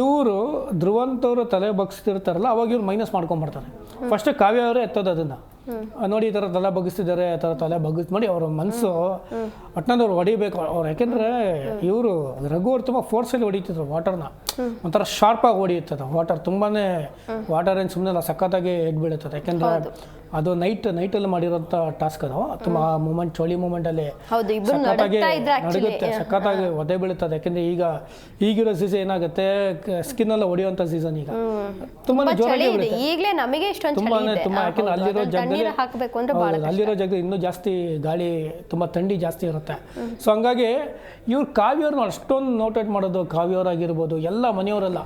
ಇವರು ಧ್ರುವಂತವ್ರು ತಲೆ ಬಗ್ಸ್ತಿರ್ತಾರಲ್ಲ ಅವಾಗ ಇವ್ರು ಮೈನಸ್ ಮಾಡ್ಕೊಂಬರ್ತಾರೆ ಫಸ್ಟ್ ಕಾವ್ಯ ಅವರೇ ಎತ್ತೋದು ಅದನ್ನ. ನೋಡಿ ಈ ಥರ ತಲೆ ಬಗ್ಗಿಸ್ತಿದ್ದಾರೆ ಆ ಥರ ತಲೆ ಬಗ್ಗಿಸ್ ಮಾಡಿ ಅವ್ರ ಮನಸ್ಸು ಒಟ್ಟಿನಲ್ಲಿ ಅವ್ರು ಹೊಡಿಬೇಕು. ಅವ್ರು ಯಾಕೆಂದ್ರೆ ಇವರು ರಘು ಅವ್ರು ತುಂಬ ಫೋರ್ಸಲ್ಲಿ ಹೊಡಿತಿದ್ರು ವಾಟರ್ನ ಒಂಥರ ಶಾರ್ಪಾಗಿ ಹೊಡಿಯುತ್ತದೆ ವಾಟರ್ ತುಂಬಾನೇ ವಾಟರ್ ಏನು ಸುಮ್ಮನೆ ಸಖತ್ತಾಗಿ ಎಗ್ ಬೀಳುತ್ತದೆ ಯಾಕೆಂದ್ರೆ ಅದು ನೈಟ್ ನೈಟಲ್ಲಿ ಮಾಡಿರೋಂಥ ಟಾಸ್ಕ್ ಅದು. ತುಂಬ ಮೂಮೆಂಟ್ ಚೋಳಿ ಮೂಮೆಂಟಲ್ಲಿ ಇಬ್ರು ಸಖತ್ತಾಗಿ ನಡುಗುತ್ತೆ. ಒದೆ ಬೀಳುತ್ತದೆ. ಯಾಕೆಂದ್ರೆ ಈಗ ಈಗಿರೋ ಸೀಸನ್ ಏನಾಗುತ್ತೆ? ಸ್ಕಿನ್ ಎಲ್ಲ ಹೊಡೆಯುವಂಥ ಸೀಸನ್ ಈಗ. ತುಂಬಾನೇ ಜೋರಾಗಿ ಬೀಳುತ್ತೆ. ಈಗಲೇ ನಮಗೆ ಇಷ್ಟೊಂದು ತುಂಬಾ ಯಾಕಂದ್ರೆ ಅಲ್ಲಿರೋ ಜಾಗದಲ್ಲಿ ಅಲ್ಲಿರೋ ಜಾಗದಲ್ಲಿ ಇನ್ನೂ ಜಾಸ್ತಿ ಗಾಳಿ ತುಂಬಾ ಥಂಡಿ ಜಾಸ್ತಿ ಇರುತ್ತೆ. ಸೊ ಹಂಗಾಗಿ ಇವ್ರು ಕಾವ್ಯವ್ರನ್ನ ಅಷ್ಟೊಂದು ನೋಟೇಟ್ ಮಾಡೋದು ಕಾವ್ಯವರಾಗಿರ್ಬೋದು ಎಲ್ಲ ಮನೆಯವರೆಲ್ಲ.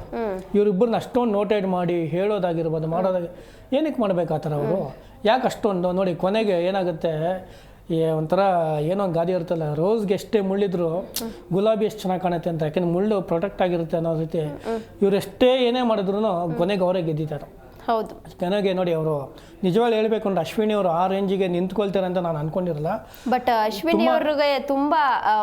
ಇವ್ರಿಬ್ಬರನ್ನ ಅಷ್ಟೊಂದು ನೋಟೇಟ್ ಮಾಡಿ ಹೇಳೋದಾಗಿರ್ಬೋದು ಮಾಡೋದಾಗಿ ಏನಕ್ಕೆ ಮಾಡ್ಬೇಕು ಆ ಥರ ಅವರು? ಯಾಕೆ ಅಷ್ಟೊಂದು? ನೋಡಿ ಕೊನೆಗೆ ಏನಾಗುತ್ತೆ ಈ ಒಂಥರ ಏನೋ ಒಂದು ಗಾದಿ ಇರುತ್ತಲ್ಲ ರೋಸ್ಗೆ ಎಷ್ಟೇ ಮುಳ್ಳಿದ್ರು ಗುಲಾಬಿ ಎಷ್ಟು ಚೆನ್ನಾಗಿ ಕಾಣುತ್ತೆ ಅಂತ ಯಾಕೆಂದ್ರೆ ಮುಳ್ಳು ಪ್ರೊಟೆಕ್ಟ್ ಆಗಿರುತ್ತೆ ಅನ್ನೋ ರೀತಿ ಇವ್ರು ಎಷ್ಟೇ ಏನೇ ಮಾಡಿದ್ರು ಕೊನೆಗೆ ಅವರೇ ಗೆದ್ದಿದ್ದಾರೆ. ಹೌದು. ನನಗೆ ನೋಡಿ ಅವರು ನಿಜವಾಗ್ಲೂ ಹೇಳ್ಬೇಕು ಅಂದ್ರೆ ಅಶ್ವಿನಿ ಅವರು ಆ ರೇಂಜಿಗೆ ನಿಂತ್ಕೊಳ್ತಾರೆ ಅಂತ ನಾನು ಅನ್ಕೊಂಡಿರಲ್ಲ. ಬಟ್ ಅಶ್ವಿನಿ ಅವ್ರಿಗೆ ತುಂಬಾ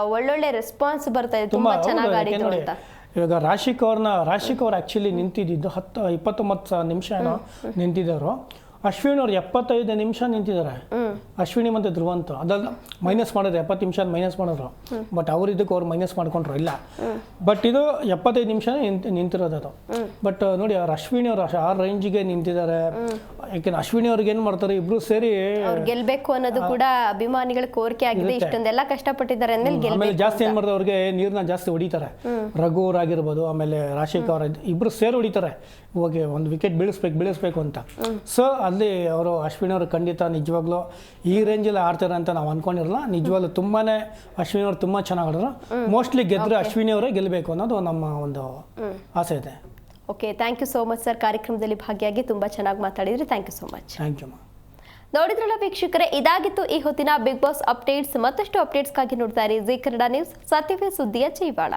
ಒಳ್ಳೊಳ್ಳೆ ರೆಸ್ಪಾನ್ಸ್ ಬರ್ತಾ ಇದೆ ತುಂಬಾ ಚೆನ್ನಾಗಿ ಅಂತ. ಇವಾಗ ರಾಶಿಕ್ ಅವ್ರನ್ನ ರಾಶಿಕ್ ಅವ್ರು ಆ್ಯಕ್ಚುಲಿ ನಿಂತಿದ್ದು ಹತ್ತು ಇಪ್ಪತ್ತೊಂಬತ್ತು ನಿಮಿಷ ಏನೋ ನಿಂತಿದ್ದರು ಅಶ್ವಿನಿ ಅವ್ರು ಎಪ್ಪತ್ತೈದು ನಿಮಿಷ ನಿಂತಿದ್ದಾರೆ ಅಶ್ವಿನಿ ಮತ್ತು ಧ್ರುವಂತ ಅದಲ್ಲ ಮೈನಸ್ ಮಾಡಿದ್ರು ಎಪ್ಪತ್ತು ನಿಮಿಷ ಮೈನಸ್ ಮಾಡಿದ್ರು. ಬಟ್ ಅವ್ರ ಇದಕ್ಕೆ ಅವ್ರು ಮೈನಸ್ ಮಾಡ್ಕೊಂಡ್ರು ಇಲ್ಲ. ಬಟ್ ಇದು ಎಪ್ಪತ್ತೈದು ನಿಮಿಷ ನಿಂತಿರೋದು ಅದು. ಬಟ್ ನೋಡಿ ಅವ್ರು ಅಶ್ವಿನಿ ಅವ್ರು ಆ ರೇಂಜ್ಗೆ ನಿಂತಿದ್ದಾರೆ ಯಾಕೆಂದ್ರೆ ಅಶ್ವಿನಿ ಅವ್ರಿಗೆ ಏನು ಮಾಡ್ತಾರೆ ಇಬ್ರು ಸೇರಿ ಅವ್ರು ಗೆಲ್ಬೇಕು ಅನ್ನೋದು ಕೂಡ ಅಭಿಮಾನಿಗಳ ಕೋರಿಕೆ ಆಗಿದೆ. ಇಷ್ಟೊಂದೆಲ್ಲ ಕಷ್ಟಪಟ್ಟಿದ್ದಾರೆ ಆಮೇಲೆ ಜಾಸ್ತಿ ಏನ್ ಮಾಡ್ತಾರೆ ಅವ್ರಿಗೆ ನೀರನ್ನ ಜಾಸ್ತಿ ಹೊಡಿತಾರೆ. ರಘು ಆಗಿರ್ಬೋದು ಆಮೇಲೆ ರಾಶಿಕ್ ಅವ್ರ ಇಬ್ರು ಸೇರಿ ಹೊಡಿತಾರೆ. ಹೋಗಿ ಒಂದು ವಿಕೆಟ್ ಬೀಳಿಸ್ಬೇಕು ಬೀಳಿಸ್ಬೇಕು ಅಂತ. ಸೊ ಅಲ್ಲಿ ಅವರು ಅಶ್ವಿನಿ ಅವರು ಖಂಡಿತ ನಿಜವಾಗ್ಲೂ ಈ ರೇಂಜಲ್ಲಿ ಆಡ್ತಾರೆ ಅಂತ ನಾವು ಅನ್ಕೊಂಡಿರಲ್ಲ ನಿಜವಾಗ್ಲೂ ತುಂಬಾನೇ ಅಶ್ವಿನಿ ಅವರು ತುಂಬಾ ಚೆನ್ನಾಗಿ ಆಡಿದ್ರು ಮೋಸ್ಟ್ಲಿ ಗೆದ್ದರೆ ಅಶ್ವಿನಿ ಅವರೇ ಗೆಲ್ಲಬೇಕು ಅನ್ನೋದು ನಮ್ಮ ಒಂದು ಆಸೆ ಇದೆ. Okay thank you so much sir ಕಾರ್ಯಕ್ರಮದಲ್ಲಿ ಭಾಗಿಯಾಗಿ ತುಂಬ ಚೆನ್ನಾಗಿ ಮಾತಾಡಿದ್ರಿ. Thank you so much thank you ma'am ನೋಡಿದ್ರಲ್ಲ ವೀಕ್ಷಕರೇ ಇದಾಗಿತ್ತು ಈ ಹೊತ್ತಿನ ಬಿಗ್ ಬಾಸ್ ಅಪ್ಡೇಟ್ಸ್ ಮತ್ತಷ್ಟು ಅಪ್ಡೇಟ್ಸ್ಗಾಗಿ ನೋಡ್ತಾ ಇರಿ. ಜಿ ಕನ್ನಡ ನ್ಯೂಸ್ ಸತ್ಯವೇ ಸುದ್ದಿಯ ಜೀವಾಳ.